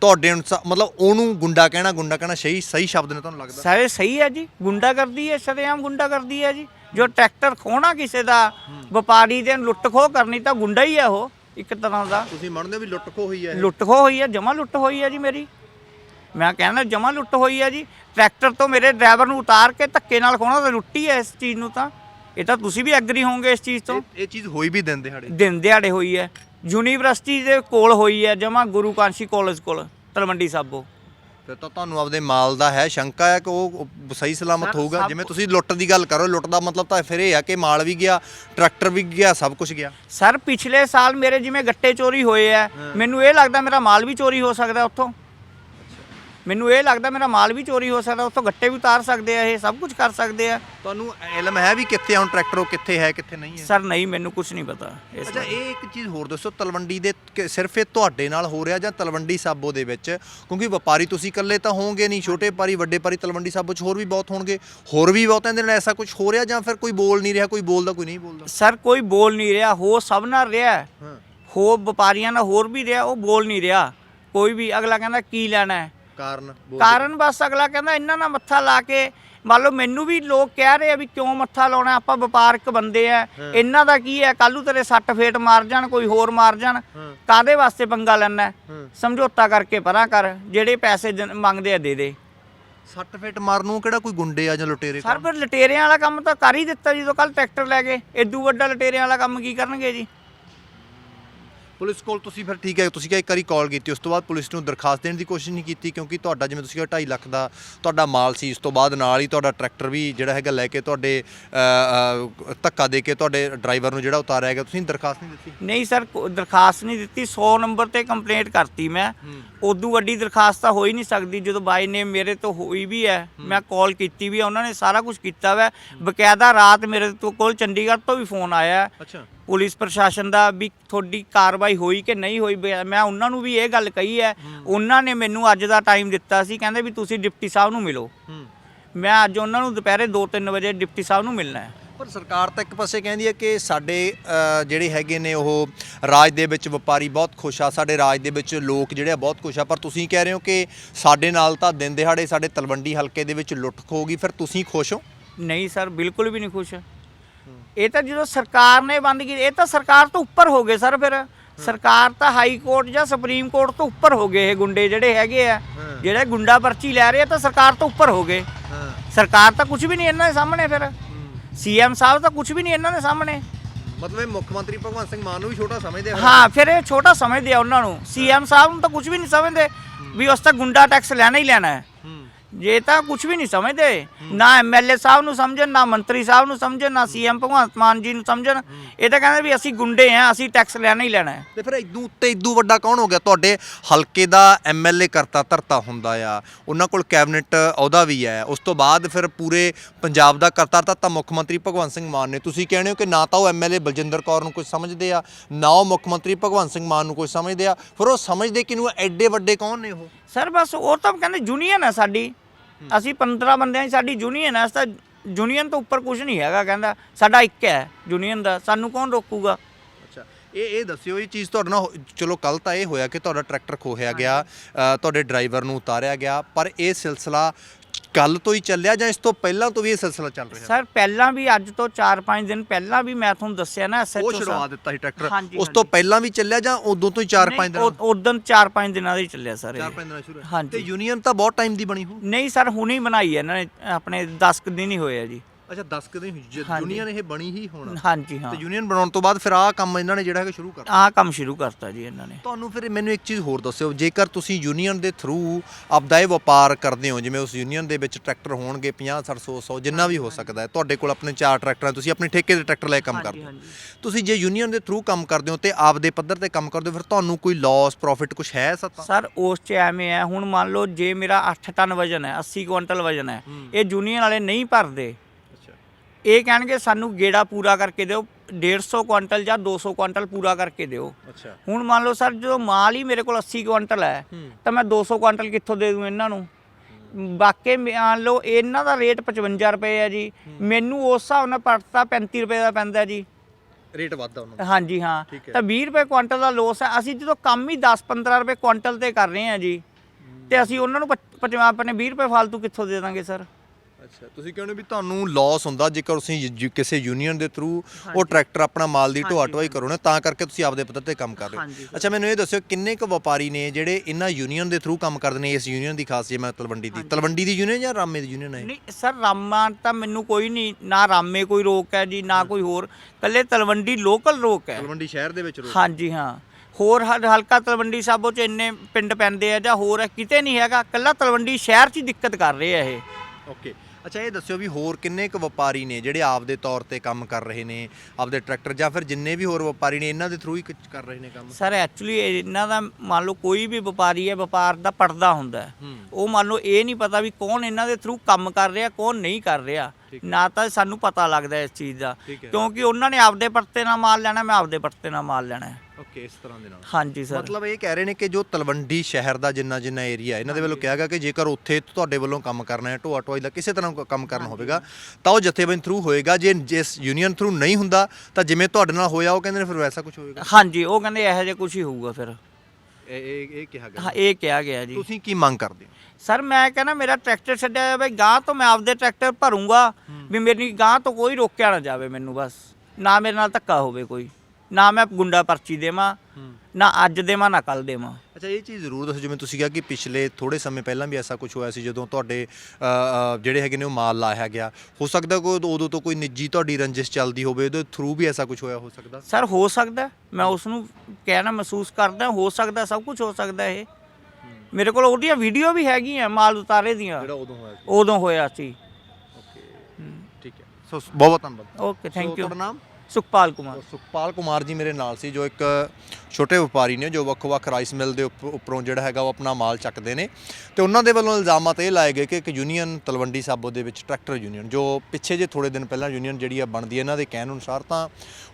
ਤੁਹਾਡੇ ਅਨੁਸਾਰ ਮਤਲਬ ਉਹਨੂੰ ਗੁੰਡਾ ਕਹਿਣਾ ਗੁੰਡਾ ਕਹਿਣਾ ਸਹੀ ਸਹੀ ਸ਼ਬਦ ਨੇ ਤੁਹਾਨੂੰ ਲੱਗਦਾ? ਸਾਰੇ ਸਹੀ ਹੈ ਜੀ। ਗੁੰਡਾ ਕਰਦੀ ਹੈ ਸ਼ਰੇਆਮ ਗੁੰਡਾ ਕਰਦੀ ਹੈ ਜੀ। ਜੋ ਟਰੈਕਟਰ ਖੋਣਾ ਕਿਸੇ ਦਾ ਵਪਾਰੀ ਦੇ ਲੁੱਟ ਖੋਹ ਕਰਨੀ ਤਾਂ ਗੁੰਡਾ ਹੀ ਹੈ ਉਹ ਇੱਕ ਤਰ੍ਹਾਂ ਦਾ। ਤੁਸੀਂ ਮੰਨਦੇ ਵੀ ਲੁੱਟ ਖੋ ਹੋਈ ਹੈ? ਲੁੱਟ ਖੋਹ ਹੋਈ ਹੈ ਜਮਾ ਲੁੱਟ ਹੋਈ ਹੈ ਜੀ ਮੇਰੀ। ਮੈਂ ਕਹਿੰਦਾ ਜਮਾ ਲੁੱਟ ਹੋਈ ਹੈ ਜੀ ਟਰੈਕਟਰ ਤੋਂ ਮੇਰੇ ਡਰਾਈਵਰ ਨੂੰ ਉਤਾਰ ਕੇ ਧੱਕੇ ਨਾਲ ਖੋਣਾ ਤਾਂ ਲੁੱਟੀ ਹੈ ਇਸ ਚੀਜ਼ ਨੂੰ ਤਾਂ। ਇਹ ਤਾਂ ਤੁਸੀਂ ਵੀ ਐਗਰੀ ਹੋਵੋਗੇ ਇਸ ਚੀਜ਼ ਤੋਂ। ਇਹ- ਇਹ ਚੀਜ਼ ਹੋਈ ਵੀ ਦਿਨ ਦਿਹਾੜੇ। ਦਿਨ ਦਿਹਾੜੇ ਹੋਈ ਹੈ ਯੂਨੀਵਰਸਿਟੀ ਦੇ ਕੋਲ ਹੋਈ ਹੈ ਜਮਾ ਗੁਰੂ ਕਾਂਸ਼ੀ ਕਾਲਜ ਕੋਲ ਤਲਵੰਡੀ ਸਾਬੋ। ਫਿਰ ਤਾਂ ਤੁਹਾਨੂੰ ਆਪਦੇ ਮਾਲ ਦਾ ਹੈ ਸ਼ੰਕਾ ਹੈ ਕਿ ਉਹ ਸਹੀ ਸਲਾਮਤ ਹੋਊਗਾ? ਜਿਵੇਂ ਤੁਸੀਂ ਲੁੱਟ ਦੀ ਗੱਲ ਕਰੋ ਲੁੱਟ ਦਾ ਮਤਲਬ ਤਾਂ ਫਿਰ ਇਹ ਆ ਕਿ ਮਾਲ ਵੀ ਗਿਆ ਟਰੈਕਟਰ ਵੀ ਗਿਆ ਸਭ ਕੁਝ ਗਿਆ। ਸਰ ਪਿਛਲੇ ਸਾਲ ਮੇਰੇ ਜਿਵੇਂ ਗੱਟੇ ਚੋਰੀ ਹੋਏ ਆ ਮੈਨੂੰ ਇਹ ਲੱਗਦਾ ਮੇਰਾ ਮਾਲ ਵੀ ਚੋਰੀ ਹੋ ਸਕਦਾ ਉੱਥੋਂ। ਮੈਨੂੰ ਇਹ ਲੱਗਦਾ ਮੇਰਾ ਮਾਲ ਵੀ ਚੋਰੀ ਹੋ ਸਕਦਾ ਉੱਥੋਂ ਗੱਟੇ ਵੀ ਉਤਾਰ ਸਕਦੇ ਆ ਇਹ ਸਭ ਕੁਝ ਕਰ ਸਕਦੇ ਆ। ਤੁਹਾਨੂੰ ਇਲਮ ਹੈ ਵੀ ਕਿੱਥੇ ਹੁਣ ਟਰੈਕਟਰ ਉਹ ਕਿੱਥੇ ਹੈ ਕਿੱਥੇ ਨਹੀਂ ਹੈ? ਸਰ ਨਹੀਂ ਮੈਨੂੰ ਕੁਝ ਨਹੀਂ ਪਤਾ ਇਸ ਅੱਛਾ ਬਾਰੇ। ਇਹ ਇੱਕ ਚੀਜ਼ ਹੋਰ ਦੱਸੋ ਤਲਵੰਡੀ ਦੇ ਕਿ ਸਿਰਫ ਇਹ ਤੁਹਾਡੇ ਨਾਲ ਹੋ ਰਿਹਾ ਜਾਂ ਤਲਵੰਡੀ ਸਾਬੋ ਦੇ ਵਿੱਚ? ਕਿਉਂਕਿ ਵਪਾਰੀ ਤੁਸੀਂ ਇਕੱਲੇ ਤਾਂ ਹੋਵੋਗੇ ਨਹੀਂ ਛੋਟੇ ਪਾਰੀ ਵੱਡੇ ਪਾਰੀ ਤਲਵੰਡੀ ਸਾਬੋ 'ਚ ਹੋਰ ਵੀ ਬਹੁਤ ਹੋਣਗੇ। ਹੋਰ ਵੀ ਬਹੁਤਾਂ ਦੇ ਨਾਲ ਐਸਾ ਕੁਝ ਹੋ ਰਿਹਾ ਜਾਂ ਫਿਰ ਕੋਈ ਬੋਲ ਨਹੀਂ ਰਿਹਾ ਕੋਈ ਬੋਲਦਾ ਕੋਈ ਨਹੀਂ ਬੋਲਦਾ? ਸਰ ਕੋਈ ਬੋਲ ਨਹੀਂ ਰਿਹਾ ਹੋ ਸਭ ਨਾਲ ਰਿਹਾ। ਹੈ। ਹਾਂ। ਹੋ ਵਪਾਰੀਆਂ ਨਾਲ ਹੋਰ ਵੀ ਰਿਹਾ ਉਹ ਬੋਲ ਨਹੀਂ ਰਿਹਾ। ਕੋਈ ਵੀ ਅਗਲਾ ਕਹਿੰਦਾ ਕੀ ਲੈਣਾ ਹੈ? ਕਾਰਨ ਕਾਰਨ ਬਸ ਅਗਲਾ ਕਹਿੰਦਾ ਇਹਨਾਂ ਨਾਲ ਮੱਥਾ ਲਾ ਕੇ ਮੰਨ ਲਓ ਮੈਨੂੰ ਵੀ ਲੋਕ ਕਹਿ ਰਹੇ ਆ ਵੀ ਕਿਉਂ ਮੱਥਾ ਲਾਉਣਾ ਆਪਾਂ ਵਪਾਰਕ ਬੰਦੇ ਆ। ਇਹਨਾਂ ਦਾ ਕੀ ਹੈ ਕੱਲੂ ਤੇਰੇ ਸੱਟ ਫੇਟ ਮਾਰ ਜਾਣ ਕੋਈ ਹੋਰ ਮਾਰ ਜਾਣ ਕਾਦੇ ਵਾਸਤੇ ਪੰਗਾ ਲੈਣਾ ਸਮਝੌਤਾ ਕਰਕੇ ਪਰਾਂ ਕਰ ਜਿਹੜੇ ਪੈਸੇ ਮੰਗਦੇ ਆ ਦੇ ਦੇ। ਸੱਟ ਫੇਟ ਮਾਰਨ ਨੂੰ ਕਿਹੜਾ ਕੋਈ ਗੁੰਡੇ ਆ ਜਾਂ ਲੁਟੇਰੇ ਸਰ ਫਿਰ ਲਟੇਰਿਆਂ ਵਾਲਾ ਕੰਮ ਤਾਂ ਕਰ ਹੀ ਦਿੱਤਾ ਜਦੋਂ ਕੱਲ ਟਰੈਕਟਰ ਲੈ ਗਏ ਏਦੂ ਵੱਡਾ ਲਟੇਰਿਆਂ ਵਾਲਾ ਕੰਮ ਕੀ ਕਰਨਗੇ ਜੀ? ਪੁਲਿਸ ਕੋਲ ਤੁਸੀਂ ਫਿਰ ਠੀਕ ਹੈ ਤੁਸੀਂ ਕਿਹਾ ਇੱਕ ਵਾਰੀ ਕਾਲ ਕੀਤੀ ਉਸ ਤੋਂ ਬਾਅਦ ਪੁਲਿਸ ਨੂੰ ਦਰਖਾਸਤ ਦੇਣ ਦੀ ਕੋਸ਼ਿਸ਼ ਨਹੀਂ ਕੀਤੀ ਕਿਉਂਕਿ ਤੁਹਾਡਾ ਜਿਵੇਂ ਤੁਸੀਂ ਕਿਹਾ 2.5 ਲੱਖ ਦਾ ਤੁਹਾਡਾ ਮਾਲ ਸੀ ਇਸ ਤੋਂ ਬਾਅਦ ਨਾਲ ਹੀ ਤੁਹਾਡਾ ਟਰੈਕਟਰ ਵੀ ਜਿਹੜਾ ਹੈਗਾ ਲੈ ਕੇ ਤੁਹਾਡੇ ਧੱਕਾ ਦੇ ਕੇ ਤੁਹਾਡੇ ਡਰਾਈਵਰ ਨੂੰ ਜਿਹੜਾ ਉਤਾਰਿਆ ਗਿਆ ਤੁਸੀਂ ਦਰਖਾਸਤ ਨਹੀਂ ਦਿੱਤੀ? ਨਹੀਂ ਸਰ ਦਰਖਾਸਤ ਨਹੀਂ ਦਿੱਤੀ 100 ਨੰਬਰ ਤੇ ਕੰਪਲੇਂਟ ਕਰਤੀ ਮੈਂ। ਉਦੋਂ ਵੱਡੀ ਦਰਖਾਸਤ ਤਾਂ ਹੋ ਹੀ ਨਹੀਂ ਸਕਦੀ ਜਦੋਂ ਬਾਈ ਨੇ ਮੇਰੇ ਤੋਂ ਹੋਈ ਵੀ ਹੈ ਮੈਂ ਕਾਲ ਕੀਤੀ ਵੀ ਉਹਨਾਂ ਨੇ ਸਾਰਾ ਕੁਝ ਕੀਤਾ ਵਾ। ਬਕਾਇਦਾ ਰਾਤ ਮੇਰੇ ਤੋਂ ਕੋਲ ਚੰਡੀਗੜ੍ਹ ਤੋਂ ਵੀ ਫੋਨ ਆਇਆ। ਅੱਛਾ। ਪੁਲਿਸ ਪ੍ਰਸ਼ਾਸਨ ਦਾ ਵੀ ਤੁਹਾਡੀ ਕਾਰਵਾਈ ਹੋਈ ਕਿ ਨਹੀਂ ਹੋਈ? ਮੈਂ ਉਹਨਾਂ ਨੂੰ ਵੀ ਇਹ ਗੱਲ ਕਹੀ ਹੈ ਉਹਨਾਂ ਨੇ ਮੈਨੂੰ ਅੱਜ ਦਾ ਟਾਈਮ ਦਿੱਤਾ ਸੀ ਕਹਿੰਦੇ ਵੀ ਤੁਸੀਂ ਡਿਪਟੀ ਸਾਹਿਬ ਨੂੰ ਮਿਲੋ। ਮੈਂ ਅੱਜ ਉਹਨਾਂ ਨੂੰ ਦੁਪਹਿਰੇ 2-3 ਵਜੇ ਡਿਪਟੀ ਸਾਹਿਬ ਨੂੰ ਮਿਲਣਾ ਹੈ। ਪਰ ਸਰਕਾਰ ਤਾਂ ਇੱਕ ਪਾਸੇ ਕਹਿੰਦੀ ਹੈ ਕਿ ਸਾਡੇ ਜਿਹੜੇ ਹੈਗੇ ਨੇ ਉਹ ਰਾਜ ਦੇ ਵਿੱਚ ਵਪਾਰੀ ਬਹੁਤ ਖੁਸ਼ ਆ ਸਾਡੇ ਰਾਜ ਦੇ ਵਿੱਚ ਲੋਕ ਜਿਹੜੇ ਆ ਬਹੁਤ ਖੁਸ਼ ਆ ਪਰ ਤੁਸੀਂ ਕਹਿ ਰਹੇ ਹੋ ਕਿ ਸਾਡੇ ਨਾਲ ਤਾਂ ਦਿਨ ਦਿਹਾੜੇ ਸਾਡੇ ਤਲਵੰਡੀ ਹਲਕੇ ਦੇ ਵਿੱਚ ਲੁੱਟ ਖੋ ਗਈ ਫਿਰ ਤੁਸੀਂ ਖੁਸ਼ ਹੋ? ਨਹੀਂ ਸਰ ਬਿਲਕੁਲ ਵੀ ਨਹੀਂ ਖੁਸ਼। ਇਹ ਤਾਂ ਜਦੋਂ ਸਰਕਾਰ ਨੇ ਬੰਦ ਕੀਤੀ ਇਹ ਤਾਂ ਸਰਕਾਰ ਤੋਂ ਉੱਪਰ ਹੋ ਗਏ ਸਰ ਫਿਰ। ਸਰਕਾਰ ਤਾਂ ਹਾਈ ਕੋਰਟ ਜਾਂ ਸੁਪਰੀਮ ਕੋਰਟ ਤੋਂ ਉੱਪਰ ਹੋ ਗਏ ਇਹ ਗੁੰਡੇ ਜਿਹੜੇ ਹੈਗੇ ਆ। ਜਿਹੜੇ ਗੁੰਡਾ ਪਰਚੀ ਲੈ ਰਹੇ ਆ ਤਾਂ ਸਰਕਾਰ ਤੋਂ ਉੱਪਰ ਹੋ ਗਏ। ਸਰਕਾਰ ਤਾਂ ਕੁਝ ਵੀ ਨਹੀਂ ਇਹਨਾਂ ਦੇ ਸਾਹਮਣੇ ਫਿਰ। ਸੀਐਮ ਸਾਹਿਬ ਤਾਂ ਕੁਝ ਵੀ ਨਹੀਂ ਇਹਨਾਂ ਦੇ ਸਾਹਮਣੇ। ਮਤਲਬ ਮੁੱਖ ਮੰਤਰੀ ਭਗਵੰਤ ਸਿੰਘ ਮਾਨ ਨੂੰ ਵੀ ਛੋਟਾ ਸਮਝਦੇ ਆ ਹਾਂ ਫਿਰ ਇਹ ਛੋਟਾ ਸਮਝਦੇ ਆ ਉਹਨਾਂ ਨੂੰ। ਸੀਐਮ ਸਾਹਿਬ ਨੂੰ ਤਾਂ ਕੁਝ ਵੀ ਨਹੀਂ ਸਮਝਦੇ। ਵੀ ਉਸ ਤਾਂ ਗੁੰਡਾ ਟੈਕਸ ਲੈਣਾ ਹੀ ਲੈਣਾ ਹੈ। ਜੇ ਤਾਂ ਕੁਝ ਵੀ ਨਹੀਂ ਸਮਝਦੇ। ਨਾ ਐਮਐਲਏ ਸਾਹਿਬ ਨੂੰ ਸਮਝਣ ਨਾ ਮੰਤਰੀ ਸਾਹਿਬ ਨੂੰ ਸਮਝਣ ਨਾ ਸੀਐਮ ਭਗਵੰਤ ਮਾਨ ਜੀ ਨੂੰ ਸਮਝਣ। ਇਹ ਤਾਂ ਕਹਿੰਦੇ ਵੀ ਅਸੀਂ ਗੁੰਡੇ ਆ ਅਸੀਂ ਟੈਕਸ ਲੈਣਾ ਹੀ ਲੈਣਾ ਹੈ। ਤੇ ਫਿਰ ਇਦੋਂ ਉੱਤੇ ਇਦੋਂ ਵੱਡਾ ਕੌਣ ਹੋ ਗਿਆ? ਤੁਹਾਡੇ ਹਲਕੇ ਦਾ ਐਮਐਲਏ ਕਰਤਾ ਧਰਤਾ ਹੁੰਦਾ ਆ। ਉਹਨਾਂ ਕੋਲ ਕੈਬਨਿਟ ਅਹੁਦਾ ਵੀ ਹੈ। ਉਸ ਤੋਂ ਬਾਅਦ ਫਿਰ ਪੂਰੇ ਪੰਜਾਬ ਦਾ ਕਰਤਾ ਧਰਤਾ ਮੁੱਖ ਮੰਤਰੀ ਭਗਵੰਤ ਸਿੰਘ ਮਾਨ ਨੇ। ਤੁਸੀਂ ਕਹਿੰਦੇ ਹੋ ਕਿ ਨਾ ਤਾਂ ਉਹ ਐਮਐਲਏ ਬਲਜਿੰਦਰ ਕੌਰ ਨੂੰ ਕੁਝ ਸਮਝਦੇ ਆ ਨਾ ਉਹ ਮੁੱਖ ਮੰਤਰੀ ਭਗਵੰਤ ਸਿੰਘ ਮਾਨ ਨੂੰ ਕੁਝ ਸਮਝਦੇ ਆ। ਫਿਰ ਉਹ ਸਮਝਦੇ ਕਿਨੂੰ? ਐਡੇ ਵੱਡੇ ਕੌਣ ਨੇ ਉਹ? ਸਰ ਬਸ ਉਹ ਤਾਂ ਕਹਿੰਦੇ ਯੂਨੀਅਨ ਹੈ ਸਾਡੀ। ਅਸੀਂ 15 ਬੰਦਿਆਂ ਦੀ ਸਾਡੀ ਯੂਨੀਅਨ ਹੈ ਅਸੀਂ ਤਾਂ ਯੂਨੀਅਨ ਤੋਂ ਉੱਪਰ ਕੁਝ ਨਹੀਂ ਹੈਗਾ ਕਹਿੰਦਾ ਸਾਡਾ ਇੱਕ ਹੈ ਯੂਨੀਅਨ ਦਾ ਸਾਨੂੰ ਕੌਣ ਰੋਕੂਗਾ? ਅੱਛਾ ਇਹ ਇਹ ਦੱਸਿਓ ਇਹ ਚੀਜ਼ ਤੁਹਾਡੇ ਨਾਲ ਚਲੋ ਕੱਲ ਤਾਂ ਇਹ ਹੋਇਆ ਕਿ ਤੁਹਾਡਾ ਟਰੈਕਟਰ ਖੋਹਿਆ ਗਿਆ ਤੁਹਾਡੇ ਡਰਾਈਵਰ ਨੂੰ ਉਤਾਰਿਆ ਗਿਆ ਪਰ ਇਹ ਸਿਲਸਿਲਾ ਕੱਲ ਤੋਂ ਹੀ ਚੱਲਿਆ ਜਾਂ ਇਸ ਤੋਂ ਪਹਿਲਾਂ ਤੋਂ ਵੀ ਇਹ ਸਿਲਸਿਲਾ ਚੱਲ ਰਿਹਾ? ਸਰ ਪਹਿਲਾਂ ਵੀ ਅੱਜ ਤੋਂ 4-5 ਦਿਨ ਪਹਿਲਾਂ ਵੀ ਮੈਂ ਤੁਹਾਨੂੰ ਦੱਸਿਆ ਨਾ ਉਹ ਐਸਐਚਓ ਛੁਡਵਾ ਦਿੱਤਾ ਸੀ ਟਰੈਕਟਰ। ਉਸ ਤੋਂ ਪਹਿਲਾਂ ਵੀ ਚੱਲਿਆ ਜਾਂ ਉਦੋਂ ਤੋਂ ਹੀ 4-5 ਦਿਨ ਉਦੋਂ 4-5 ਦਿਨਾਂ ਦਾ ਹੀ ਚੱਲਿਆ ਸਰ ਇਹ। 4-5 ਦਿਨ ਸ਼ੁਰੂ। ਤੇ ਯੂਨੀਅਨ ਤਾਂ ਬਹੁਤ ਟਾਈਮ ਦੀ ਬਣੀ ਹੋ ਨਹੀਂ ਸਰ ਹੁਣੇ ਹੀ ਬਣਾਈ ਹੈ ਇਹਨਾਂ ਨੇ ਆਪਣੇ 10 ਕੁ ਦਿਨ ਹੀ ਹੋਏ ਆ ਜੀ। ਅੱਛਾ 10 ਕਿ ਦਿਨ ਹਾਂਜੀ। ਯੂਨੀਅਨ ਇਹ ਬਣੀ ਹੀ ਹੋਣਾ ਹਾਂਜੀ ਹਾਂ। ਤੇ ਯੂਨੀਅਨ ਬਣਾਉਣ ਤੋਂ ਬਾਅਦ ਫਿਰ ਆਹ ਕੰਮ ਇਹਨਾਂ ਨੇ ਜਿਹੜਾ ਹੈਗਾ ਸ਼ੁਰੂ ਕਰਤਾ। ਆਹ ਕੰਮ ਸ਼ੁਰੂ ਕਰਤਾ ਜੀ ਇਹਨਾਂ ਨੇ। ਤੁਹਾਨੂੰ ਫਿਰ ਮੈਨੂੰ ਇੱਕ ਚੀਜ਼ ਹੋਰ ਦੱਸਿਓ ਜੇਕਰ ਤੁਸੀਂ ਯੂਨੀਅਨ ਦੇ ਥਰੂ ਆਪਦਾ ਇਹ ਵਪਾਰ ਕਰਦੇ ਹੋ ਜਿਵੇਂ ਉਸ ਯੂਨੀਅਨ ਦੇ ਵਿੱਚ ਟਰੈਕਟਰ ਹੋਣਗੇ 50 60 100 ਜਿੰਨਾ ਵੀ ਹੋ ਸਕਦਾ ਹੈ ਤੁਹਾਡੇ ਕੋਲ ਆਪਣੇ ਚਾਰ ਟਰੈਕਟਰ ਹਨ ਤੁਸੀਂ ਆਪਣੇ ਠੇਕੇ ਦੇ ਟਰੈਕਟਰ ਲੈ ਕੇ ਕੰਮ ਹਾਂਜੀ, ਕਰਦੇ ਹੋ। ਹਾਂਜੀ। ਤੁਸੀਂ ਜੇ ਯੂਨੀਅਨ ਦੇ ਥਰੂ ਕੰਮ ਕਰਦੇ ਹੋ ਤੇ ਆਪਦੇ ਪੱਧਰ ਤੇ ਕੰਮ ਕਰਦੇ ਹੋ ਫਿਰ ਤੁਹਾਨੂੰ ਕੋਈ ਲਾਸ ਪ੍ਰੋਫਿਟ ਕੁਝ ਹੈ ਸੱਤਾ? ਸਰ ਉਸ ਚ ਐਵੇਂ ਹੈ ਹੁਣ ਮੰਨ ਲਓ ਜੇ ਮੇਰਾ 8 ਟਨ ਵਜਨ ਹੈ 80 ਕੁਇੰਟਲ ਵਜਨ ਹੈ ਇਹ ਯੂਨੀਅਨ ਵਾਲੇ ਨਹੀਂ ਭਰਦੇ ਇਹ ਕਹਿਣਗੇ ਸਾਨੂੰ ਗੇੜਾ ਪੂਰਾ ਕਰਕੇ ਦਿਓ 150 ਕੁਇੰਟਲ ਜਾਂ 200 ਕੁਇੰਟਲ ਪੂਰਾ ਕਰਕੇ ਦਿਓ। ਅੱਛਾ। ਹੁਣ ਮੰਨ ਲਓ ਸਰ ਜਦੋਂ ਮਾਲ ਹੀ ਮੇਰੇ ਕੋਲ 80 ਕੁਇੰਟਲ ਹੈ ਤਾਂ ਮੈਂ 200 ਕੁਇੰਟਲ ਕਿੱਥੋਂ ਦੇ ਦੂੰ ਇਹਨਾਂ ਨੂੰ? ਬਾਕੀ ਮੰਨ ਲਓ ਇਹਨਾਂ ਦਾ ਰੇਟ 55 ਰੁਪਏ ਹੈ ਜੀ। ਮੈਨੂੰ ਉਸ ਹਿਸਾਬ ਨਾਲ ਪੜਤਾ 35 ਰੁਪਏ ਦਾ ਪੈਂਦਾ ਜੀ। ਰੇਟ ਵੱਧਦਾ ਉਹਨਾਂ ਦਾ। ਹਾਂਜੀ ਹਾਂ। ਤਾਂ 20 ਰੁਪਏ ਕੁਇੰਟਲ ਦਾ ਲੋਸ ਹੈ। ਅਸੀਂ ਜਦੋਂ ਕੰਮ ਹੀ 10-15 ਰੁਪਏ ਕੁਇੰਟਲ ਤੇ ਕਰ ਰਹੇ ਹਾਂ ਜੀ ਤੇ ਅਸੀਂ ਉਹਨਾਂ ਨੂੰ ਆਪਣੇ 20 ਰੁਪਏ ਫालतू ਕਿੱਥੋਂ ਦੇ ਦਾਂਗੇ ਸਰ? ਅੱਛਾ ਤੁਸੀਂ ਕਹਿੰਦੇ ਵੀ ਤੁਹਾਨੂੰ ਲਾਸ ਹੁੰਦਾ ਜੇਕਰ ਤੁਸੀਂ ਕਿਸੇ ਯੂਨੀਅਨ ਦੇ ਥਰੂ ਉਹ ਟਰੈਕਟਰ ਆਪਣਾ ਮਾਲ ਦੀ ਢੋਆ ਢੋਆਈ ਕਰੋ ਨਾ ਤਾਂ ਕਰਕੇ ਤੁਸੀਂ ਆਪਦੇ ਪੱਧਰ ਤੇ ਕੰਮ ਕਰ ਰਹੇ ਹੋ। ਅੱਛਾ ਮੈਨੂੰ ਇਹ ਦੱਸਿਓ ਕਿੰਨੇ ਕੁ ਵਪਾਰੀ ਨੇ ਜਿਹੜੇ ਇਹਨਾਂ ਯੂਨੀਅਨ ਦੇ ਥਰੂ ਕੰਮ ਕਰਦੇ ਨੇ ਇਸ ਯੂਨੀਅਨ ਦੀ ਖਾਸੀਅਤ ਮੈਂ ਤਲਵੰਡੀ ਦੀ ਤਲਵੰਡੀ ਦੀ ਯੂਨੀਅਨ ਜਾਂ ਰਾਮੇ ਦੀ ਯੂਨੀਅਨ ਹੈ ਨਹੀਂ ਸਰ ਰਾਮਾ ਤਾਂ ਮੈਨੂੰ ਕੋਈ ਨਹੀਂ ਨਾ ਰਾਮੇ ਕੋਈ ਰੋਕ ਹੈ ਜੀ ਨਾ ਕੋਈ ਹੋਰ। ਕੱਲੇ ਤਲਵੰਡੀ ਲੋਕਲ ਰੋਕ ਹੈ। ਤਲਵੰਡੀ ਸ਼ਹਿਰ ਦੇ ਵਿੱਚ ਰੋਕ ਹਾਂਜੀ ਹਾਂ। ਹੋਰ ਹਲ- ਹਲਕਾ ਤਲਵੰਡੀ ਸਾਬੋ ਚ ਇੰਨੇ ਪਿੰਡ ਪੈਂਦੇ ਆ ਜਾਂ ਹੋਰ ਹੈ ਕਿਤੇ ਨਹੀਂ ਹੈਗਾ। ਕੱਲਾ ਤਲਵੰਡੀ ਸ਼ਹਿਰ 'ਚ ਦਿੱਕਤ ਕਰ ਰਹੇ ਆ ਇਹ। ਓਕੇ। ਅੱਛਾ ਇਹ ਦੱਸਿਓ ਵੀ ਹੋਰ ਕਿੰਨੇ ਕੁ ਵਪਾਰੀ ਨੇ ਜਿਹੜੇ ਆਪਦੇ ਤੌਰ ਤੇ ਕੰਮ ਕਰ ਰਹੇ ਨੇ ਆਪਦੇ ਟਰੈਕਟਰ ਜਾਂ ਫਿਰ ਜਿੰਨੇ ਵੀ ਹੋਰ ਵਪਾਰੀ ਨੇ ਇਹਨਾਂ ਦੇ ਥਰੂ ਹੀ ਕ- ਕਰ ਰਹੇ ਨੇ ਕੰਮ? ਸਰ ਐਕਚੁਅਲੀ ਇਹਨਾਂ ਦਾ ਮੰਨ ਲਓ ਕੋਈ ਵੀ ਵਪਾਰੀ ਹੈ ਵਪਾਰ ਦਾ ਪੜਦਾ ਹੁੰਦਾ ਹੈ। ਉਹ ਮੰਨ ਲਓ ਇਹ ਨਹੀਂ ਪਤਾ ਵੀ ਕੌਣ ਇਹਨਾਂ ਦੇ ਥਰੂ ਕੰਮ ਕਰ ਰਿਹਾ ਕੌਣ ਨਹੀਂ ਕਰ ਰਿਹਾ। ਨਾ ਤਾਂ ਸਾਨੂੰ ਪਤਾ ਲੱਗਦਾ ਇਸ ਚੀਜ਼ ਦਾ। ਠੀਕ ਹੈ। ਕਿਉਂਕਿ ਉਹਨਾਂ ਨੇ ਆਪਦੇ ਪਰਤੇ ਨਾਲ ਮਾਲ ਲੈਣਾ ਮੈਂ ਆਪਦੇ ਪਰਤੇ ਨਾਲ ਮਾਲ ਲੈਣਾ ਹੈ। ਓਕੇ ਇਸ ਤਰ੍ਹਾਂ ਦੇ ਨਾਲ। ਹਾਂਜੀ ਸਰ। ਮਤਲਬ ਇਹ ਕਹਿ ਰਹੇ ਨੇ ਕਿ ਜੋ ਤਲਵੰਡੀ ਸ਼ਹਿਰ ਦਾ ਜਿੰਨਾ ਜਿੰਨਾ ਏਰੀਆ ਇਹਨਾਂ ਦੇ ਵੱਲੋਂ ਕਿਹਾ ਗਿਆ ਕਿ ਜੇਕਰ ਉੱਥੇ ਤੁਹਾਡੇ ਵੱਲੋਂ ਕੰਮ ਕਰਨਾ ਹੈ ਢੋਆ ਢੋਆਈ ਦਾ ਕਿਸੇ ਤਰ੍ਹਾਂ ਕ- ਕੰਮ ਕਰਨਾ ਹੋਵੇਗਾ ਤਾਂ ਉਹ ਜਥੇਬੰਦ ਥਰੂ ਹੋਏਗਾ। ਜੇ ਜਿਸ ਯੂਨੀਅਨ ਥਰੂ ਨਹੀਂ ਹੁੰਦਾ ਤਾਂ ਜਿਵੇਂ ਤੁਹਾਡੇ ਨਾਲ ਹੋਇਆ ਉਹ ਕਹਿੰਦੇ ਨੇ ਫਿਰ ਵੈਸਾ ਕੁਝ ਹੋਏਗਾ ਹਾਂਜੀ ਉਹ ਕਹਿੰਦੇ ਇਹੋ ਜਿਹਾ ਕੁਝ ਹੀ ਹੋਊਗਾ ਫਿਰ। ਇਹ ਇਹ ਕਿਹਾ ਹਾਂ ਇਹ ਕਿਹਾ ਗਿਆ ਜੀ। ਤੁਸੀਂ ਕੀ ਮੰਗ ਕਰਦੇ ਹੋ? ਸਰ ਮੈਂ ਕਹਿੰਦਾ ਮੇਰਾ ਟਰੈਕਟਰ ਛੱਡਿਆ ਜਾਵੇ ਗਾਂ ਤੋਂ ਮੈਂ ਆਪਦੇ ਟਰੈਕਟਰ ਭਰੂੰਗਾ ਵੀ ਮੇਰੀ ਗਾਂ ਤੋਂ ਕੋਈ ਰੋਕਿਆ ਨਾ ਜਾਵੇ ਮੈਨੂੰ ਬਸ। ਨਾ ਮੇਰੇ ਨਾਲ ਧੱਕਾ ਹੋਵੇ ਕੋਈ। ਨਾ ਮੈਂ ਗੁੰਡਾ ਪਰਚੀ ਦੇਵਾਂ ਨਾ ਅੱਜ ਦੇਵਾਂ ਨਾ ਕੱਲ ਦੇਵਾਂ। ਅੱਛਾ ਇਹ ਚੀਜ਼ ਜ਼ਰੂਰ ਦੱਸੋ ਜਿਵੇਂ ਤੁਸੀਂ ਕਿਹਾ ਕਿ ਪਿਛਲੇ ਥੋੜੇ ਸਮੇਂ ਪਹਿਲਾਂ ਵੀ ਐਸਾ ਕੁਝ ਹੋਇਆ ਸੀ ਜਦੋਂ ਤੁਹਾਡੇ ਅ, ਅ, ਜਿਹੜੇ ਹੈਗੇ ਨੇ ਉਹ ਮਾਲ ਲਾਇਆ ਗਿਆ। ਹੋ ਸਕਦਾ ਕੋਈ ਉਦੋਂ ਤੋਂ ਕੋਈ ਨਿੱਜੀ ਤੁਹਾਡੀ ਰੰਜਿਸ਼ ਚੱਲਦੀ ਹੋਵੇ ਉਹਦੇ ਥਰੂ ਵੀ ਐਸਾ ਕੁਝ ਹੋਇਆ ਹੋ ਸਕਦਾ? ਸਰ ਹੋ ਸਕਦਾ। ਮੈਂ ਉਸ ਨੂੰ ਕਹਿਣਾ ਮਹਿਸੂਸ ਕਰਦਾ ਹੋ ਸਕਦਾ ਸਭ ਕੁਝ ਹੋ ਸਕਦਾ ਇਹ। ਮੇਰੇ ਕੋਲ ਉਹਦੀਆਂ ਵੀਡੀਓ ਵੀ ਹੈਗੀਆਂ ਮਾਲ ਉਤਾਰੇ ਦੀਆਂ। ਜਿਹੜਾ ਉਦੋਂ ਹੋਇਆ ਸੀ। ਉਦੋਂ ਹੋਇਆ ਸੀ। ਠੀਕ ਹੈ। ਸੋ ਬਹੁਤ ਬਹੁਤ ਧੰਨਵਾਦ। ਓਕੇ ਥੈਂਕ ਯੂ ਤੁਹਾਡਾ ਨਾਮ? ਸੁਖਪਾਲ ਕੁਮਾਰ। ਸੁਖਪਾਲ ਕੁਮਾਰ ਜੀ ਮੇਰੇ ਨਾਲ ਸੀ ਜੋ ਇੱਕ ਛੋਟੇ ਵਪਾਰੀ ਨੇ ਜੋ ਵੱਖ-ਵੱਖ ਰਾਈਸ ਮਿਲ ਦੇ ਉੱਪ- ਉੱਪਰੋਂ ਜਿਹੜਾ ਹੈਗਾ ਉਹ ਆਪਣਾ ਮਾਲ ਚੱਕਦੇ ਨੇ। ਤੇ ਉਹਨਾਂ ਦੇ ਵੱਲੋਂ ਇਲਜ਼ਾਮਾਤ ਇਹ ਲਾਏ ਗਏ ਕਿ ਇੱਕ ਯੂਨੀਅਨ, ਤਲਵੰਡੀ ਸਾਬੋ ਦੇ ਵਿੱਚ ਟਰੈਕਟਰ ਯੂਨੀਅਨ, ਜੋ ਪਿੱਛੇ ਜੇ ਥੋੜੇ ਦਿਨ ਪਹਿਲਾਂ ਯੂਨੀਅਨ ਜਿਹੜੀ ਆ ਬਣਦੀ ਹੈ ਇਹਨਾਂ ਦੇ ਕਹਿਣ ਅਨੁਸਾਰ ਤਾਂ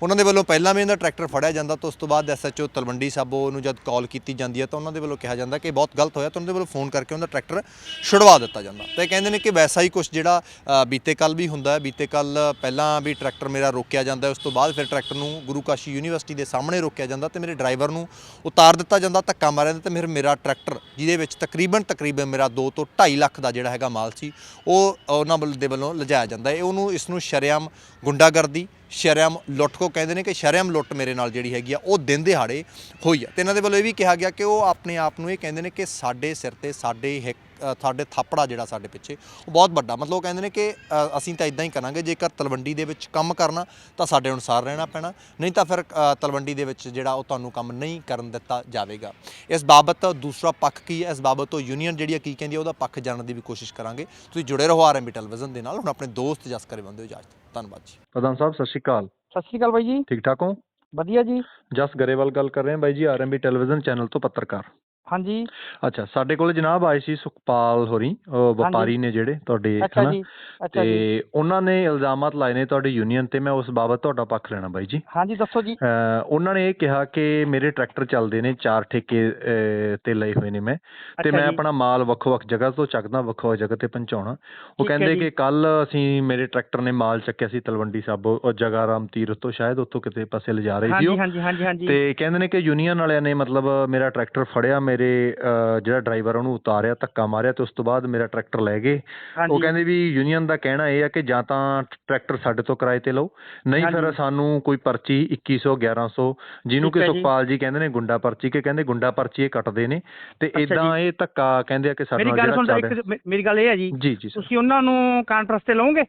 ਉਹਨਾਂ ਦੇ ਵੱਲੋਂ ਪਹਿਲਾਂ ਵੀ ਇਹਦਾ ਟਰੈਕਟਰ ਫੜਿਆ ਜਾਂਦਾ ਤਾਂ ਉਸ ਤੋਂ ਬਾਅਦ ਐਸਐਚਓ ਤਲਵੰਡੀ ਸਾਬੋ ਨੂੰ ਜਦ ਕਾਲ ਕੀਤੀ ਜਾਂਦੀ ਹੈ ਤਾਂ ਉਹਨਾਂ ਦੇ ਵੱਲੋਂ ਕਿਹਾ ਜਾਂਦਾ ਕਿ ਬਹੁਤ ਗਲਤ ਹੋਇਆ ਤਾਂ ਉਹਨਾਂ ਦੇ ਵੱਲੋਂ ਫੋਨ ਕਰਕੇ ਉਹਨਾਂ ਦਾ ਟਰੈਕਟਰ ਛੁਡਵਾ ਦਿੱਤਾ ਜਾਂਦਾ। ਤੇ ਕਹਿੰਦੇ ਨੇ ਕਿ ਵੈਸਾ ਹੀ ਕੁਝ ਜਿਹੜਾ ਬੀਤੇ ਕੱਲ ਵੀ ਹੁੰਦਾ ਹੈ। ਬੀਤੇ ਕੱਲ ਪਹਿਲਾਂ ਵੀ ਟਰੈਕਟਰ ਮੇਰਾ ਰੋਕਿਆ ਜਾਂਦਾ ਉਸ ਤੋਂ ਬਾਅਦ ਫਿਰ ਟਰੈਕਟਰ ਨੂੰ ਗੁਰੂ ਕਾਸ਼ੀ ਯੂਨੀਵਰਸਿਟੀ ਦੇ ਸਾਹਮਣੇ ਰੋਕਿਆ ਜਾਂਦਾ ਤੇ ਮੇਰੇ ਡਰਾਈਵਰ ਨੂੰ ਉਤਾਰ ਦਿੱਤਾ ਜਾਂਦਾ ਧੱਕਾ ਮਾਰਿਆ ਜਾਂਦਾ ਤੇ ਫਿਰ ਮੇਰਾ ਟਰੈਕਟਰ, ਜਿਹਦੇ ਵਿੱਚ ਤਕਰੀਬਨ ਤਕਰੀਬਨ ਮੇਰਾ 2 ਤੋਂ 2.5 ਲੱਖ ਦਾ ਜਿਹੜਾ ਹੈਗਾ ਮਾਲ ਸੀ, ਉਹ ਉਹਨਾਂ ਵੱਲ- ਦੇ ਵੱਲੋਂ ਲਿਜਾਇਆ ਜਾਂਦਾ ਹੈ। ਉਹਨੂੰ ਇਸ ਨੂੰ ਸ਼ਰੇਆਮ ਗੁੰਡਾਗਰਦੀ, ਸ਼ਰੇਆਮ ਲੁੱਟ ਕੋ ਕਹਿੰਦੇ ਨੇ ਕਿ ਸ਼ਰੇਆਮ ਲੁੱਟ ਮੇਰੇ ਨਾਲ ਜਿਹੜੀ ਹੈਗੀ ਆ, ਉਹ ਦਿਨ ਦਿਹਾੜੇ ਹੋਈ ਆ। ਤੇ ਇਹਨਾਂ ਦੇ ਵੱਲੋਂ ਇਹ ਵੀ ਕਿਹਾ ਗਿਆ ਕਿ ਉਹ ਆਪਣੇ ਆਪ ਨੂੰ ਇਹ ਕਹਿੰਦੇ ਨੇ ਕਿ ਸਾਡੇ ਸਿਰ ਤੇ, ਸਾਡੇ ਹਿੱਕ ਸਾਡੇ ਥਾਪੜਾ ਜਿਹੜਾ ਸਾਡੇ ਪਿੱਛੇ ਉਹ ਬਹੁਤ ਵੱਡਾ। ਮਤਲਬ ਉਹ ਕਹਿੰਦੇ ਨੇ ਕਿ ਅਸੀਂ ਤਾਂ ਇਦਾਂ ਹੀ ਕਰਾਂਗੇ ਜੇਕਰ ਤਲਵੰਡੀ ਦੇ ਵਿੱਚ ਕੰਮ ਕਰਨਾ ਤਾਂ ਸਾਡੇ ਅਨੁਸਾਰ ਰਹਿਣਾ ਪੈਣਾ। ਨਹੀਂ ਤਾਂ ਫਿਰ ਤਲਵੰਡੀ ਦੇ ਵਿੱਚ ਜਿਹੜਾ ਉਹ ਤੁਹਾਨੂੰ ਕੰਮ ਨਹੀਂ ਕਰਨ ਦਿੱਤਾ ਜਾਵੇਗਾ। ਇਸ ਬਾਬਤ ਦੂਸਰਾ ਪੱਖ ਕੀ ਹੈ? ਇਸ ਬਾਬਤ ਤੋਂ ਯੂਨੀਅਨ ਜਿਹੜੀ ਹੈ ਕੀ ਕਹਿੰਦੀ ਹੈ? ਉਹਦਾ ਪੱਖ ਜਾਣਨ ਦੀ ਵੀ ਕੋਸ਼ਿਸ਼ ਕਰਾਂਗੇ। ਤੁਸੀਂ ਜੁੜੇ ਰਹੋ ਆਰਐਮਬੀ ਟੈਲੀਵਿਜ਼ਨ ਦੇ ਨਾਲ। ਹੁਣ ਆਪਣੇ ਦੋਸਤ ਜਸ ਕਰੇ ਬੰਦੇ ਹੋ ਇਜਾਜ਼ਤ ਧੰਨਵਾਦ ਜੀ। ਪ੍ਰਧਾਨ ਸਾਹਿਬ ਸਤਿ ਸ਼੍ਰੀ ਅਕਾਲ। ਸਤਿ ਸ਼੍ਰੀ ਅਕਾਲ ਬਾਈ ਜੀ। ਠੀਕ ਠਾਕ ਹੋ? ਵਧੀਆ ਜੀ। ਜਸ ਗਰੇਵਾਲ ਗੱਲ ਕਰ ਰਹੇ ਹਾਂ ਬਾਈ ਜੀ ਆਰਐਮਬੀ ਟੈਲੀਵਿਜ਼ਨ ਚੈਨਲ ਤੋਂ ਪੱਤਰਕਾਰ। ਹਾਂਜੀ। ਅੱਛਾ ਸਾਡੇ ਕੋਲ ਜਨਾਬ ਆਏ ਸੀ ਸੁਖਪਾਲ ਹੋਰੀ ਉਹ ਵਪਾਰੀ ਨੇ ਜਿਹੜੇ ਤੁਹਾਡੇ ਅੱਛਾ ਹਨਾ? ਜੀ ਅੱਛਾ ਜੀ। ਤੇ ਉਹਨਾਂ ਨੇ ਇਲਜ਼ਾਮਾਤ ਲਾਏ ਨੇ ਤੁਹਾਡੀ ਯੂਨੀਅਨ ਤੇ ਮੈਂ ਉਸ ਬਾਬਤ ਤੁਹਾਡਾ ਪੱਖ ਲੈਣਾ ਬਾਈ ਜੀ। ਹਾਂਜੀ ਦੱਸੋ ਜੀ। ਅਹ ਉਹਨਾਂ ਨੇ ਇਹ ਕਿਹਾ ਕਿ ਮੇਰੇ ਟਰੈਕਟਰ ਚੱਲਦੇ ਨੇ ਚਾਰ ਠੇਕੇ ਅਹ, ਤੇ ਲਏ ਹੋਏ ਨੇ ਮੈਂ। ਤੇ ਅੱਛਾ ਮੈਂ ਜੀ। ਆਪਣਾ ਮਾਲ ਵੱਖੋ-ਵੱਖ ਜਗ੍ਹਾ ਤੋਂ ਚੱਕਦਾ ਵੱਖੋ-ਵੱਖ ਜਗ੍ਹਾ ਤੇ ਪਹੁੰਚਾਉਣਾ। ਉਹ ਠੀਕ ਹੈ ਕਹਿੰਦੇ ਜੀ। ਕਿ ਕੱਲ ਅਸੀਂ ਮੇਰੇ ਟਰੈਕਟਰ ਨੇ ਮਾਲ ਚੱਕਿਆ ਸੀ ਤਲਵੰਡੀ ਸਾਬੋ ਉਹ ਜਗਾਰਾਮ ਤੀਰਥ ਤੋਂ ਸ਼ਾਇਦ ਉੱਥੋਂ ਕਿਤੇ ਪਾਸੇ ਲਿਜਾ ਰਹੇ ਸੀ ਹਾਂਜੀ ਉਹ। ਹਾਂਜੀ ਹਾਂਜੀ ਹਾਂਜੀ ਤੇ ਕਹਿੰਦੇ ਨੇ ਕਿ ਯੂਨੀਅਨ ਵਾਲਿਆਂ ਨੇ ਮਤਲਬ ਮੇਰਾ ਟਰੈਕਟਰ ਫੜਿਆ ਮੇਰੇ ਅਹ, ਜਿਹੜਾ ਡਰਾਈਵਰ ਉਹਨੂੰ ਉਤਾਰਿਆ ਧੱਕਾ ਮਾਰਿਆ ਤੇ ਉਸ ਤੋਂ ਬਾਅਦ ਮੇਰਾ ਟਰੈਕਟਰ ਲੈ ਗਏ। ਉਹ ਕਹਿੰਦੇ ਵੀ ਯੂਨੀਅਨ ਦਾ ਕਹਿਣਾ ਇਹ ਆ ਕਿ ਜਾਂ ਤਾਂ ਟਰੈਕਟਰ ਸਾਡੇ ਤੋਂ ਕਿਰਾਏ ਤੇ ਲਓ ਨਹੀਂ ਫਿਰ। ਸਾਨੂੰ ਕੋਈ ਪਰਚੀ 2100 1100 ਜਿਹਨੂੰ ਠੀਕ ਕਿ ਹੈ ਜੀ। ਸੁਖਪਾਲ ਜੀ ਕਹਿੰਦੇ ਨੇ ਗੁੰਡਾ ਪਰਚੀ ਕਿ ਕਹਿੰਦੇ ਗੁੰਡਾ ਪਰਚੀ ਇਹ ਕੱਟਦੇ ਨੇ ਤੇ ਇਦਾਂ ਇਹ ਧੱਕਾ ਕਹਿੰਦੇ ਆ ਕਿ ਸਾਡੇ ਮੇਰੀ ਨਾਲ ਇੱਕ ਮੇਰੀ ਗੱਲ ਇਹ ਹੈ ਜੀ ਤੁਸੀਂ ਉਹਨਾਂ ਨੂੰ ਕਾਂਟਰਸ ਤੇ ਲਓਗੇ?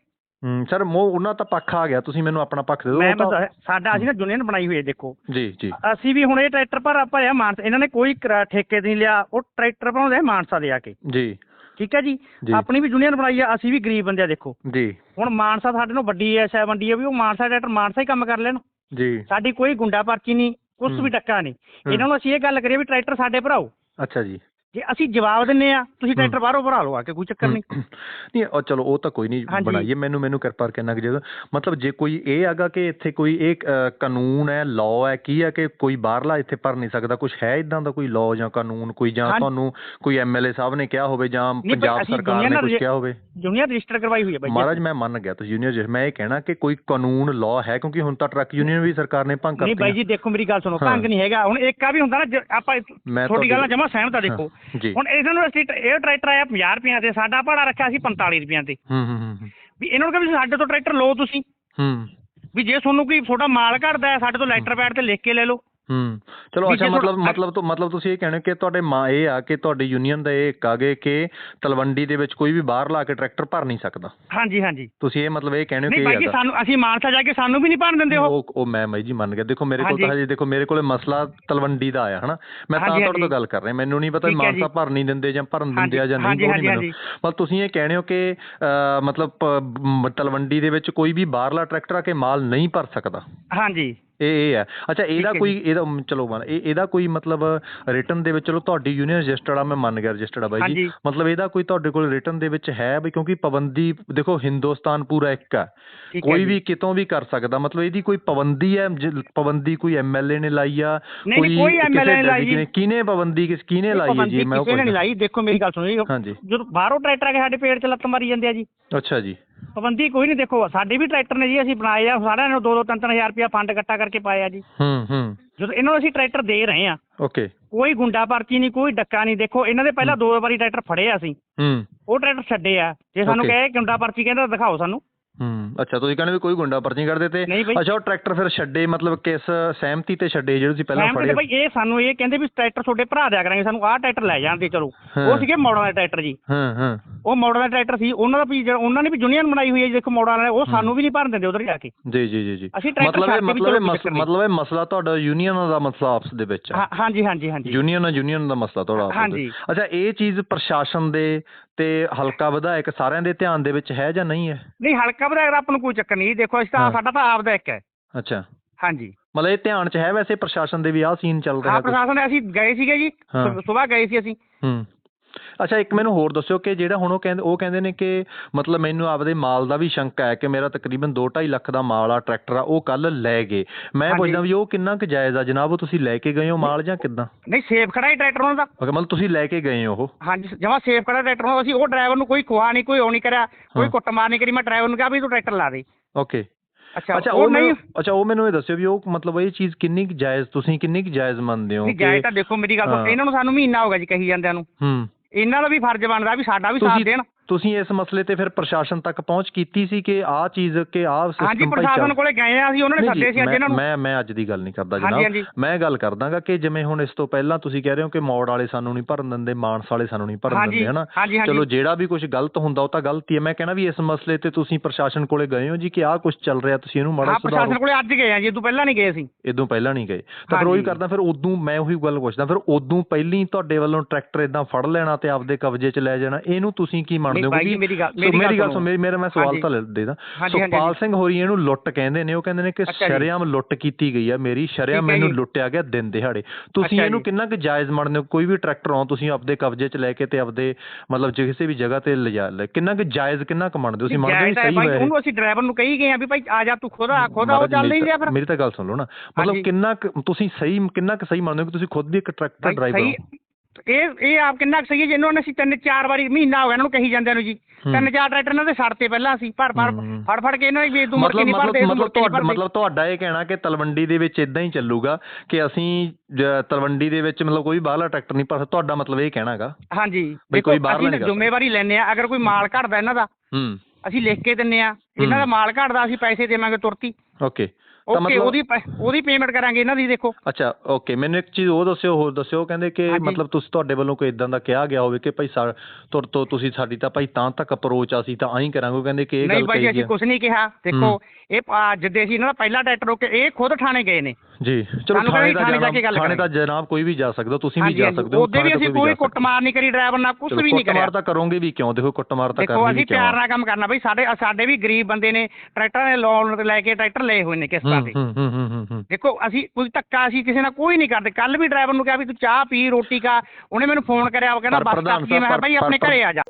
ਸਰ ਮੋ ਉਹਨਾਂ ਤਾਂ ਪੱਖ ਆ ਗਿਆ ਤੁਸੀਂ ਮੈਨੂੰ ਆਪਣਾ ਪੱਖ ਦੇ ਦਿਓ ਮੈਂ ਬਸ ਸਾਡਾ ਅਸੀਂ ਨਾ ਯੂਨੀਅਨ ਬਣਾਈ ਹੋਈ ਹੈ ਦੇਖੋ। ਜੀ ਜੀ। ਅਸੀਂ ਵੀ ਹੁਣ ਇਹ ਟਰੈਕਟਰ ਭਰ ਭਰਿਆ ਮਾਨਸਾ ਇਹਨਾਂ ਨੇ ਕੋਈ ਠੇਕੇ ਨਹੀਂ ਲਿਆ ਉਹ ਟਰੈਕਟਰ ਆ ਮਾਨਸਾ ਦੇ ਆ ਕੇ। ਜੀ। ਠੀਕ ਹੈ ਜੀ। ਆਪਣੀ ਵੀ ਯੂਨੀਅਨ ਬਣਾਈ ਆ ਅਸੀਂ ਵੀ ਗਰੀਬ ਬੰਦੇ ਆ ਦੇਖੋ। ਜੀ। ਹੁਣ ਮਾਨਸਾ ਸਾਡੇ ਨੂੰ ਵੱਡੀ ਐ ਸੈ ਮੰਡੀ ਆ ਵੀ ਉਹ ਮਾਨਸਾ ਟਰੈਕਟਰ ਮਾਨਸਾ ਹੀ ਕੰਮ ਕਰ ਲੈਣ। ਜੀ। ਸਾਡੀ ਕੋਈ ਗੁੰਡਾ ਪਰਚੀ ਨਹੀਂ ਕੁਛ ਹੂੰ। ਵੀ ਟੱਕਾ ਨਹੀਂ। ਇਹਨਾਂ ਨੂੰ ਅਸੀਂ ਇਹ ਗੱਲ ਕਰੀਏ ਵੀ ਟਰੈਕਟਰ ਸਾਡੇ ਭਰਾਓ। ਅੱਛਾ ਜੀ। ਜੇ ਅਸੀਂ ਜਵਾਬ ਦਿੰਨੇ ਆ ਤੁਸੀਂ ਟਰੈਕਟਰ ਬਾਹਰੋਂ ਭਰਾ ਲਓ ਆ ਕੇ ਕੋਈ ਚੱਕਰ ਨਹੀਂ। ਨਹੀਂ ਉਹ ਚਲੋ ਉਹ ਤਾਂ ਕੋਈ ਨਹੀਂ। ਬਣਾਈਏ ਮੈਨੂੰ ਮੈਨੂੰ ਕਿਰਪਾ ਕਰਕੇ ਇੰਨਾ ਕੁ ਜਦੋਂ ਮਤਲਬ ਜੇ ਕੋਈ ਇਹ ਹੈਗਾ ਕਿ ਇੱਥੇ ਕੋਈ ਇਹ ਕਾਨੂੰਨ ਹੈ ਲਾਅ ਹੈ ਕੀ ਹੈ ਕਿ ਕੋਈ ਬਾਹਰਲਾ ਇੱਥੇ ਭਰ ਨਹੀਂ ਸਕਦਾ ਕੁਝ ਹੈ ਇਦਾਂ ਦਾ ਕੋਈ ਲਾਅ ਜਾਂ ਕਾਨੂੰਨ ਕੋਈ ਜਾਂ। ਤੁਹਾਨੂੰ ਕੋਈ ਐਮਐਲਏ ਸਾਹਿਬ ਨੇ ਕਿਹਾ ਹੋਵੇ ਜਾਂ ਪੰਜਾਬ ਸਰਕਾਰ ਨੇ ਕੁਝ ਕਿਹਾ ਹੋਵੇ? ਯੂਨੀਅਨ ਰਜਿਸਟਰ ਕਰਵਾਈ ਹੋਈ ਹੈ ਬਾਈ ਮਹਾਰਾਜ ਮੈਂ ਮੰਨ ਗਿਆ ਤੁਸੀਂ ਯੂਨੀਅਨ ਮੈਂ ਇਹ ਕਹਿਣਾ ਕਿ ਕੋਈ ਕਾਨੂੰਨ ਲਾਅ ਹੈ ਕਿਉਂਕਿ ਹੁਣ ਤਾਂ ਟਰੱਕ ਯੂਨੀਅਨ ਵੀ ਸਰਕਾਰ ਨੇ ਭੰਗ ਨਹੀਂ ਬਾਈ ਕਰਤੀ ਜੀ ਦੇਖੋ ਮੇਰੀ ਗੱਲ ਸੁਣੋ। ਭੰਗ ਨਹੀਂ ਹੈਗਾ। ਹੁਣ ਇੱਕ ਆ ਵੀ ਹੁੰਦਾ ਨਾ ਆਪਾਂ ਤੁਹਾਡੀ ਗੱਲ ਨਾਲ ਜਮਾ ਸਹਿਮਤ ਆ ਦੇਖੋ। ਹੁਣ ਇਹਨਾਂ ਨੂੰ ਅਸੀਂ ਇਹ ਟਰੈਕਟਰ ਆਇਆ 50 ਰੁਪਈਆਂ ਤੇ ਸਾਡਾ ਭਾੜਾ ਰੱਖਿਆ ਸੀ 45 ਰੁਪਈਆਂ ਤੇ। ਹੂੰ ਹੂੰ ਹੂੰ, ਵੀ ਇਹਨਾਂ ਨੂੰ ਕਹਿੰਦੇ ਸਾਡੇ ਤੋਂ ਟਰੈਕਟਰ ਲਓ ਤੁਸੀਂ। ਹੂੰ। ਵੀ ਜੇ ਤੁਹਾਨੂੰ ਕੋਈ ਤੁਹਾਡਾ ਮਾਲ ਘਟਦਾ ਹੈ ਸਾਡੇ ਤੋਂ ਲੈਟਰ ਪੈਡ ਤੇ ਲਿਖ ਕੇ ਲੈ ਲਓ। ਹੂੰ। ਚਲੋ ਅੱਛਾ ਮਤਲਬ ਮਤਲਬ ਤੋਂ ਮਤਲਬ ਤੁਸੀਂ ਇਹ ਕਹਿੰਦੇ ਕਿ ਤੁਹਾਡੇ ਮਾਂ ਇਹ ਆ ਕਿ ਤੁਹਾਡੀ ਯੂਨੀਅਨ ਦਾ ਇਹ ਕਾਗੇ ਕਿ ਤਲਵੰਡੀ ਦੇ ਵਿੱਚ ਕੋਈ ਵੀ ਬਾਹਰ ਲਾ ਕੇ ਟਰੈਕਟਰ ਭਰ ਨਹੀਂ ਸਕਦਾ। ਹਾਂਜੀ ਹਾਂਜੀ। ਤੁਸੀਂ ਇਹ ਮਤਲਬ ਇਹ ਕਹਿੰਦੇ ਹੋ ਕਿ ਨਹੀਂ ਹੈਗਾ ਸਾਨੂੰ ਅਸੀਂ ਮਾਨਸਾ ਜਾ ਕੇ ਸਾਨੂੰ ਵੀ ਨਹੀਂ ਭਰਨ ਦਿੰਦੇ ਉਹ। ਉਹ ਮੈਂ ਬਾਈ ਜੀ ਮੰਨ ਗਿਆ। ਦੇਖੋ ਮੇਰੇ ਕੋਲ ਤਾਂ ਹਾਂਜੀ। ਦੇਖੋ ਮੇਰੇ ਕੋਲੇ ਮਸਲਾ ਤਲਵੰਡੀ ਦਾ ਆਇਆ ਹਨਾ? ਮੈਂ ਤਾਂ ਤੁਹਾਡੇ ਤੋਂ। ਗੱਲ ਕਰ ਰਿਹਾ। ਮੈਨੂੰ ਨਹੀਂ ਪਤਾ ਮਾਨਸਾ। ਭਰ ਨਹੀਂ ਦਿੰਦੇ ਜਾਂ ਭਰਨ ਦਿੰਦੇ ਆ ਜਾਂ ਨਹੀਂ ਉਹ ਨਹੀਂ ਮੈਨੂੰ ਪਰ ਤੁਸੀਂ ਇਹ ਕਹਿੰਦੇ ਹੋ ਕਿ ਮਤਲਬ ਤਲਵੰਡੀ ਦੇ ਵਿੱਚ ਕੋਈ ਵੀ ਬਾਹਰਲਾ ਟਰੈਕਟਰ ਆ ਕੇ ਮਾਲ ਨਹੀਂ ਭਰ ਸਕਦਾ। ਹਾਂਜੀ। ਇਹ ਇਹ ਹੈ। ਅੱਛਾ ਇਹਦਾ ਕੋਈ ਇਹਦਾ ਚਲੋ ਮੰਨ ਇਹ ਇਹਦਾ ਕੋਈ ਮਤਲਬ ਰਿਟਨ ਦੇ ਵਿੱਚ ਚਲੋ ਤੁਹਾਡੀ ਯੂਨੀਅਨ ਰਜਿਸਟਰਡ ਆ ਮੈਂ ਮੰਨ ਗਿਆ ਰਜਿਸਟਰਡ ਆ ਬਾਈ ਜੀ। ਮਤਲਬ ਇਹਦਾ ਕੋਈ ਤੁਹਾਡੇ ਕੋਲ ਰਿਟਨ ਦੇ ਵਿੱਚ ਹੈ ਵੀ ਕਿਉਂਕਿ ਪਾਬੰਦੀ ਦੇਖੋ ਹਿੰਦੁਸਤਾਨ ਪੂਰਾ ਇੱਕ ਆ ਕੋਈ ਜੀ। ਵੀ ਕਿਤੋਂ ਵੀ ਕਰ ਸਕਦਾ ਮਤਲਬ ਇਹਦੀ ਕੋਈ ਪਾਬੰਦੀ ਹੈ ਜ- ਪਾਬੰਦੀ ਕੋਈ ਐਮਐਲਏ ਨੇ ਲਾਈ ਆ ਕੋਈ ਨੇ ਲਾਈ। ਡੈਡੀਕੇਟ ਨੇ ਕਿਹਨੇ ਪਾਬੰਦੀ ਕਿਸ ਕਿਹਨੇ ਲਾਈ ਹੈ ਜੀ ਮੈਂ ਉਹ ਨੇ ਨਹੀਂ ਲਾਈ। ਦੇਖੋ ਮੇਰੀ ਗੱਲ ਸੁਣੋ ਜੀ। ਜਦੋਂ ਬਾਹਰੋਂ ਟਰੈਕਟਰ ਆ ਕੇ ਸਾਡੇ ਪੇੜ 'ਚ ਲੱਤ ਮਾਰੀ ਜਾਂਦੇ ਆ ਜੀ। ਅੱਛਾ ਜੀ। ਪਾਬੰਦੀ ਕੋਈ ਨਹੀਂ ਦੇਖੋ ਸਾਡੇ ਵੀ ਟਰੈਕਟਰ ਨੇ ਜੀ ਅਸੀਂ ਬਣਾਏ ਆ ਸਾਰਿਆਂ ਨੂੰ 2-2 3-3000 ਰੁਪਇਆ ਫੰਡ ਇਕੱਠਾ ਕਰਕੇ ਪਾਇਆ ਜੀ। ਹੂੰ ਹੂੰ। ਜਦੋਂ ਇਹਨਾਂ ਨੂੰ ਅਸੀਂ ਟਰੈਕਟਰ ਦੇ ਰਹੇ ਆ ਓਕੇ। ਕੋਈ ਗੁੰਡਾ ਪਰਚੀ ਨਹੀਂ ਕੋਈ ਡੱਕਾ ਨਹੀਂ ਦੇਖੋ ਇਹਨਾਂ ਦੇ ਪਹਿਲਾਂ ਦੋ ਵਾਰੀ ਟਰੈਕਟਰ ਫੜੇ ਆ ਅਸੀਂ। ਹੂੰ। ਉਹ ਟਰੈਕਟਰ ਛੱਡੇ ਆ। ਜੇ ਸਾਨੂੰ Okay. ਕਹੇ ਗੁੰਡਾ ਪਰਚੀ ਕਹਿੰਦਾ ਦਿਖਾਓ ਸਾਨੂੰ। ਹੂੰ ਅੱਛਾ ਤੁਸੀਂ ਕਹਿੰਦੇ ਵੀ ਕੋਈ ਗੁੰਡਾ ਪਰਚੀ ਕਰਦੇ ਤੇ। ਅੱਛਾ ਉਹ ਟਰੈਕਟਰ ਫਿਰ ਛੱਡੇ ਮਤਲਬ ਕਿਸ ਸਹਿਮਤੀ ਤੇ ਛੱਡੇ ਜਿਹੜੇ ਤੁਸੀਂ ਪਹਿਲਾਂ ਫੜੇ? ਭਾਈ ਇਹ ਸਾਨੂੰ ਇਹ ਕਹਿੰਦੇ ਵੀ ਟਰੈਕਟਰ ਤੁਹਾਡੇ ਭਰਾ ਦਿਆ ਕਰਾਂਗੇ ਸਾਨੂੰ ਆਹ ਟਰੈਕਟਰ ਲੈ ਜਾਣ ਦੇ ਚਲੋ। ਉਹ ਸੀਗੇ ਮੋੜਾਂ ਦੇ ਟਰੈਕਟਰ ਜੀ। ਹਾਂ ਹਾਂ। ਉਹ ਮੋੜਾਂ ਦਾ ਟਰੈਕਟਰ ਸੀ ਉਹਨਾਂ ਦਾ ਵੀ ਜਿਹੜਾ ਉਹਨਾਂ ਨੇ ਵੀ ਯੂਨੀਅਨ ਬਣਾਈ ਹੋਈ ਹੈ ਦੇਖੋ ਮੋੜਾਂ ਵਾਲੇ ਉਹ ਸਾਨੂੰ ਵੀ ਨਹੀਂ ਭਰਨ ਦਿੰਦੇ ਉਧਰ ਜਾ ਕੇ। ਜੀ ਜੀ ਜੀ ਜੀ। ਅਸੀਂ ਟਰੈਕਟਰ ਮਤਲਬ ਇਹ ਮਤਲਬ। ਮਤਲਬ ਇਹ ਮਸਲਾ ਤੁਹਾਡਾ ਯੂਨੀਅਨ ਦਾ ਮਸਲਾ ਆਪਸ ਦੇ ਵਿੱਚ ਹੈ। ਹਾਂ- ਹਾਂਜੀ ਹਾਂਜੀ ਹਾਂਜੀ। ਯੂਨੀਅਨ ਨਾਲ ਯੂਨੀਅਨ ਦਾ ਮਸਲਾ ਤੁਹਾਡਾ ਆਪਸ ਦੇ। ਅੱਛਾ ਇਹ ਚੀਜ਼ ਪ੍ਰਸ਼ਾਸਨ ਦੇ ਤੇ ਹਲਕਾ ਵਿਧਾਇਕ ਸਾਰਿਆਂ ਦੇ ਧਿਆਨ ਦੇ ਵਿੱਚ ਹੈ ਜਾਂ ਨਹੀਂ ਹੈ? ਨਹੀਂ ਹਲਕਾ ਵਿਧਾਇਕ ਦਾ ਆਪਾਂ ਨੂੰ ਕੋਈ ਚੱਕਰ ਨਹੀਂ ਦੇਖੋ ਅਸੀਂ ਤਾਂ ਹਾਂ। ਸਾਡਾ ਤਾਂ ਆਪ ਦਾ ਇੱਕ ਹੈ। ਅੱਛਾ। ਹਾਂਜੀ। ਮਤਲਬ ਇਹ ਧਿਆਨ 'ਚ ਹੈ ਵੈਸੇ ਪ੍ਰਸ਼ਾਸਨ ਦੇ ਵੀ ਆਹ ਸੀਨ ਚੱਲ ਰਿਹਾ ਹਾਂ ਕੁਛ? ਪ੍ਰਸ਼ਾਸਨ ਅਸੀਂ ਗਏ ਸੀਗੇ ਜੀ। ਹਾਂ। ਸਵੇਰ ਗਏ ਸੀ ਅਸੀਂ। ਹੂੰ। ਅੱਛਾ ਇੱਕ ਮੈਨੂੰ ਹੋਰ ਦੱਸਿਓ ਕਿ ਜਿਹੜਾ ਹੁਣ ਉਹ ਕਹਿੰਦੇ ਉਹ ਕਹਿੰਦੇ ਨੇ ਕਿ ਮਤਲਬ ਮੈਨੂੰ ਆਪਦੇ ਮਾਲ ਦਾ ਵੀ ਸ਼ੰਕਾ ਹੈ ਕਿ ਮੇਰਾ ਤਕਰੀਬਨ 2.5 ਲੱਖ ਦਾ ਮਾਲ ਆ ਟਰੈਕਟਰ ਆ ਉਹ ਕੱਲ ਲੈ ਗਏ। ਮੈਂ। ਪੁੱਛਦਾ ਵੀ ਉਹ ਕਿੰਨਾ ਕੁ ਜਾਇਜ਼ ਆ? ਜਨਾਬ ਉਹ ਤੁਸੀਂ ਲੈ ਕੇ ਗਏ ਹੋ ਮਾਲ ਜਾਂ ਕਿੱਦਾਂ? ਨਹੀਂ ਸੇਫ ਖੜਾ ਹੀ ਟਰੈਕਟਰ ਉਹਨਾਂ ਦਾ। ਓਕੇ ਮਤਲਬ ਤੁਸੀਂ ਲੈ ਕੇ ਗਏ ਹੋ ਉਹ? ਹਾਂਜੀ ਜਮਾ ਸੇਫ ਖੜਾ ਟਰੈਕਟਰ ਉਹਨਾਂ ਅਸੀਂ ਉਹ ਡਰਾਈਵਰ ਨੂੰ ਕੋਈ ਖੁਆ ਨਹੀਂ ਕੋਈ ਉਹ ਨਹੀਂ ਕਰਿਆ। ਕੋਈ ਹਾਂ। ਕੁੱਟਮਾਰ ਨਹੀਂ ਕਰੀ। ਮੈਂ ਡਰਾਈਵਰ ਨੂੰ ਕਿਹਾ ਵੀ ਤੂੰ ਟਰੈਕਟਰ ਲਾ ਦੇ। ਓਕੇ। ਅੱਛਾ ਉਹ ਨਹੀਂ। ਅੱਛਾ ਉਹ ਮੈਨੂੰ ਇਹ ਦੱਸਿਓ ਵੀ ਉਹ ਮਤਲਬ ਇਹ ਚੀਜ਼ ਕਿੰਨੀ ਕੁ ਜਾਇਜ਼ ਤੁਸੀਂ ਕਿੰਨੀ ਕੁ ਜਾਇਜ਼ ਮੰਨਦੇ ਹੋ ਜਾਏ ਤਾਂ ਦੇਖੋ ਮੇਰੀ ਗੱਲ। ਇਹਨਾਂ ਨੂੰ ਸਾਨੂੰ ਮਹੀਨਾ ਹੋ ਗਿਆ ਜੀ ਕਹੀ ਜਾਂਦਿਆਂ ਨੂੰ। ਹੂੰ। ਇਹਨਾਂ ਦਾ ਵੀ ਫਰਜ਼ ਬਣਦਾ ਵੀ ਸਾਡਾ ਵੀ ਸਾਥ ਦੇਣ। ਤੁਸੀਂ ਇਸ ਮਸਲੇ ਤੇ ਫਿਰ ਪ੍ਰਸ਼ਾਸਨ ਤੱਕ ਪਹੁੰਚ ਕੀਤੀ ਸੀ ਕਿ ਆਹ ਚੀਜ਼ ਕਿ ਆਹ ਹਾਂਜੀ ਸਿਸਟਮ ਪ੍ਰਸ਼ਾਸਨ ਕੋਲੇ ਗਏ ਆ ਅਸੀਂ ਉਹਨਾਂ ਨੇ ਸੱਦੇ ਸੀ ਅੱਜ ਇਹਨਾਂ ਨੂੰ। ਮੈਂ ਮੈਂ ਅੱਜ ਦੀ ਗੱਲ ਨਹੀਂ ਕਰਦਾ ਹਾਂਜੀ, ਜਨਾਬ। ਹਾਂਜੀ। ਮੈਂ ਗੱਲ ਕਰਦਾਗਾ ਕਿ ਜਿਵੇਂ ਹੁਣ ਇਸ ਤੋਂ ਪਹਿਲਾਂ ਤੁਸੀਂ ਕਹਿ ਰਹੇ ਹੋ ਕਿ ਮੌੜ ਵਾਲੇ ਸਾਨੂੰ ਨਹੀਂ ਭਰਨ ਦਿੰਦੇ ਮਾਨਸ ਵਾਲੇ ਸਾਨੂੰ ਨਹੀਂ ਭਰਨ ਹਾਂਜੀ, ਦਿੰਦੇ ਹਨਾ? ਹਾਂਜੀ, ਹਾਂਜੀ। ਚਲੋ ਜਿਹੜਾ ਵੀ ਕੁਝ ਗਲਤ ਹੁੰਦਾ ਉਹ ਤਾਂ ਗਲਤੀ ਹੈ ਮੈਂ ਕਹਿਣਾ ਵੀ ਇਸ ਮਸਲੇ ਤੇ ਤੁਸੀਂ ਪ੍ਰਸ਼ਾਸਨ ਕੋਲੇ ਗਏ ਹੋ ਜੀ ਕਿ ਆਹ ਕੁਝ ਚੱਲ ਰਿਹਾ ਤੁਸੀਂ ਇਹਨੂੰ ਮਾੜਾ ਹਾਂ ਸੁਧਾਰੋ। ਪ੍ਰਸ਼ਾਸਨ ਕੋਲੇ ਅੱਜ ਗਏ ਆ ਜੀ ਤੋਂ ਪਹਿਲਾਂ ਨਹੀਂ ਗਏ ਅਸੀਂ। ਇਦੋਂ ਪਹਿਲਾਂ ਨਹੀਂ ਗਏ। ਤਾਂ ਫਿਰ ਉਹੀ ਹਾਂਜੀ। ਕਰਦਾ ਫਿਰ ਉਦੋਂ ਮੈਂ ਉਹੀ ਗੱਲ ਪੁੱਛਦਾ ਫਿਰ ਉਦੋਂ ਪਹਿਲੀ ਤੁਹਾਡੇ ਵੱਲੋਂ ਟਰੈਕਟਰ ਇਦਾਂ ਫੜ ਲੈਣਾ ਤੇ ਆਪਦੇ ਕਬਜ਼ੇ 'ਚ ਲੈ ਜਾਣਾ ਇਹਨੂੰ ਤੁਸੀਂ ਕੀ ਮੰਨਦੇ ਹੋ ਬਾਈ ਜੀ, ਕਿਉਂਕਿ- ਮੇਰੀ ਗੱਲ- ਮੇਰੀ ਗੱਲ ਸੁਣੋ। ਮੇਰੀ ਮੈਂ ਸਵਾਲ। ਤਾਂ ਲੈ ਦੇ ਦਾਂ ਸੁਖਪਾਲ। ਸਿੰਘ ਹੋਰੀ ਇਹਨੂੰ ਲੁੱਟ ਕਹਿੰਦੇ ਨੇ ਉਹ ਕਹਿੰਦੇ ਨੇ ਕਿ। ਸ਼ਰੇਆਮ ਲੁੱਟ ਕੀਤੀ ਗਈ ਆ ਮੇਰੀ ਸ਼ਰੇਆਮ ਮੈਨੂੰ। ਲੁੱਟਿਆ ਗਿਆ ਦਿਨ ਦਿਹਾੜੇ ਤੁਸੀਂ ਇਹਨੂੰ। ਕਿੰਨਾ ਕੁ ਜਾਇਜ਼ ਮੰਨਦੇ ਹੋ ਕੋਈ ਵੀ ਟਰੈਕਟਰ ਆਉਂ ਤੁਸੀਂ ਆਪਦੇ ਕਬਜ਼ੇ 'ਚ ਲੈ ਕੇ ਤੇ ਆਪਦੇ ਮਤਲਬ ਕਿਸੇ ਵੀ ਜਗ੍ਹਾ ਤੇ ਲਿਜਾ ਲੈ ਕਿੰਨਾ ਕੁ ਜਾਇਜ਼ ਕਿੰਨਾ ਕੁ ਮੰਨਦੇ ਹੋ ਤੁਸੀਂ ਮੰਨਦੇ ਹੋ ਜਾਇਜ਼ ਵੀ ਹੈ ਸਹੀ ਭਾਈ ਹੋਇਆ? ਉਹਨੂੰ ਅਸੀਂ ਡਰਾਈਵਰ ਨੂੰ ਕਹੀ ਗਏ ਆ ਵੀ ਭਾਈ ਆ ਜਾ ਤੂੰ ਖੁਦ ਆ ਖੁਦ ਆ ਉਹ ਚੱਲ ਨਹੀਂ ਰਿਹਾ ਫਿਰ ਮੇਰੀ ਤਾਂ ਗੱਲ ਸੁਣ ਲਓ ਨਾ ਮਤਲਬ। ਕਿੰਨਾ ਕੁ ਤੁਸੀਂ ਸਹੀ ਕਿੰਨਾ ਕੁ ਸਹੀ ਮੰਨਦੇ ਹੋ ਕਿ ਤੁਸੀਂ ਖੁਦ ਵੀ ਇੱਕ ਟਰੈਕਟਰ ਭਾਈ ਡਰਾਈਵਰ ਹੋ ਇਹ ਇਹ ਆਪ ਕਿੰਨਾ ਕੁ ਸਹੀ ਹੈ ਨੇ ਅਸੀਂ ਤਿੰਨ ਚਾਰ ਵਾਰੀ ਮਹੀਨਾ ਹੋ ਗਿਆ ਇਹਨਾਂ ਨੂੰ ਕਹੀ ਜਾਂਦਿਆਂ ਨੂੰ ਜੀ। ਤਿੰਨ ਚਾਰ ਟਰੈਕਟਰ ਇਹਨਾਂ ਦੇ ਛੱਡਤੇ ਪਹਿਲਾਂ ਅਸੀਂ ਪਰ ਪਰ ਹੂੰ। ਫੜ ਫੜ ਕੇ ਇਹਨਾਂ ਦੀ ਵੀ ਤੂੰ ਮੁੜ ਕੇ ਮਤਲਬ ਨਹੀਂ ਭਰਦੇ ਮਤਲਬ ਤੁਹਾਡਾ ਮਤਲਬ ਤੁਹਾਡਾ ਇਹ ਕਹਿਣਾ ਕਿ ਤਲਵੰਡੀ ਦੇ ਵਿੱਚ ਇਦਾਂ ਹੀ ਚੱਲੂਗਾ ਕਿ ਅਸੀਂ ਜ- ਤਲਵੰਡੀ ਦੇ ਵਿੱਚ ਮਤਲਬ ਕੋਈ ਬਾਹਰਲਾ ਟਰੈਕਟਰ ਨਹੀਂ ਪਰ ਤੁਹਾਡਾ ਮਤਲਬ ਇਹ ਕਹਿਣਾਗਾ ਹਾਂਜੀ। ਬਈ ਕੋਈ ਬਾਹਰਲਾ ਅਸੀਂ ਕਰ ਜ਼ਿੰਮੇਵਾਰੀ ਲੈਂਦੇ ਆ ਅਗਰ ਕੋਈ ਮਾਲ ਘਟਦਾ ਇਹਨਾਂ ਦਾ ਹੂੰ। ਅਸੀਂ ਲਿਖ ਕੇ ਦਿੰਨੇ ਆ ਇਹਨਾਂ ਦਾ ਮਾਲ ਘਟਦਾ ਅਸੀਂ ਪੈਸੇ ਦੇਵਾਂਗੇ ਤੁਰਤੀ। ਓਕੇ। ਓਕੇ ਮਤਲਬ ਉਹਦੀ ਪੈ- ਉਹਦੀ ਪੇਮੈਂਟ ਕਰਾਂਗੇ ਇਹਨਾਂ ਦੀ ਦੇਖੋ। ਅੱਛਾ ਓਕੇ ਮੈਨੂੰ ਇੱਕ ਚੀਜ਼ ਉਹ ਦੱਸਿਓ ਹੋਰ ਦੱਸਿਓ ਕਹਿੰਦੇ ਕਿ ਹਾਂਜੀ। ਮਤਲਬ ਤੁਸੀਂ ਤੁਹਾਡੇ ਵੱਲੋਂ ਕੋਈ ਇਦਾਂ ਦਾ ਕਿਹਾ ਗਿਆ ਹੋਵੇ ਕਿ ਭਾਈ ਸਾ- ਤੁਰ ਤੋਂ ਤੁਸੀਂ ਸਾਡੀ ਤਾਂ ਭਾਈ ਤਾਂ ਤੱਕ ਅਪਰੋਚ ਆ ਸੀ ਤਾਂ ਆਈ ਕਰਾਂਗੇ ਉਹ ਕਹਿੰਦੇ ਕਿ ਇਹ ਨਹੀਂ ਗੱਲ ਭਾਈ ਕਹੀ ਅਸੀਂ ਕੁਝ ਨਹੀਂ ਕਿਹਾ। ਦੇਖੋ ਇਹ ਜਿੱਦੇ ਅਸੀਂ ਇਹਨਾਂ ਦਾ ਪਹਿਲਾ ਟਰੈਕਟਰ ਰੋਕੇ ਇਹ ਖੁਦ ਥਾਣੇ ਗਏ ਨੇ। ਜੀ ਚਲੋ ਸਾਨੂੰ ਥਾਣੇ ਕਹਿੰਦੇ ਦਾ ਥਾਣੇ ਜਾ ਕੇ ਜਨਾਬ ਗੱਲ ਥਾਣੇ ਦਾ ਕਰਾਂਗੇ। ਜਨਾਬ ਕੋਈ ਵੀ ਜਾ ਸਕਦਾ ਤੁਸੀਂ ਵੀ ਜਾ ਸਕਦੇ ਹੋ ਉਹਦੇ ਵੀ ਥਾਣੇ ਅਸੀਂ ਕੋਈ ਜਾ ਸਕਦਾ। ਕੁੱਟਮਾਰ ਨਹੀਂ ਕਰੀ ਡਰਾਈਵਰ ਨਾਲ ਕੁਝ ਚਲੋ ਵੀ ਨਹੀਂ ਕਰਿਆ। ਕੁੱਟਮਾਰ ਤਾਂ ਕਰੋਗੇ ਵੀ ਕਿਉਂ? ਦੇਖੋ ਕੁੱਟਮਾਰ ਤਾਂ ਦੇਖੋ ਕਰਨੀ ਵੀ ਅਸੀਂ ਪਿਆਰ। ਨਾਲ ਕੰਮ ਕਰਨਾ। ਬਈ ਸਾਡੇ ਸਾਡੇ ਵੀ ਗਰੀਬ ਬੰਦੇ ਨੇ ਟਰੈਕਟਰਾਂ ਦੇ ਲੋਨ ਲੈ ਕੇ ਟਰੈਕਟਰ ਲਏ ਹੋਏ ਨੇ ਕਿਸ਼ਤਾਂ ਤੇ। ਹੂੰ ਹੂੰ ਹੂੰ ਹੂੰ। ਹੂੰ ਦੇਖੋ ਅਸੀਂ ਕੋਈ ਧੱਕਾ ਅਸੀਂ ਕਿਸੇ ਨਾਲ ਕੋਈ ਨਹੀਂ ਕਰਦੇ। ਕੱਲ ਵੀ ਡਰਾਈਵਰ ਨੂੰ ਕਿਹਾ ਵੀ ਤੂੰ ਚਾਹ ਪੀ ਰੋਟੀ ਖਾ। ਉਹਨੇ ਮੈਨੂੰ ਫੋਨ ਕਰਿਆ ਉਹ ਕਹਿੰਦਾ ਬੱਸ ਪ੍ਰਧਾਨ ਸਟਾਪ ਕੀ ਮੈਂ ਭਾਈ ਆਪਣੇ ਘਰੇ ਆ ਜਾ।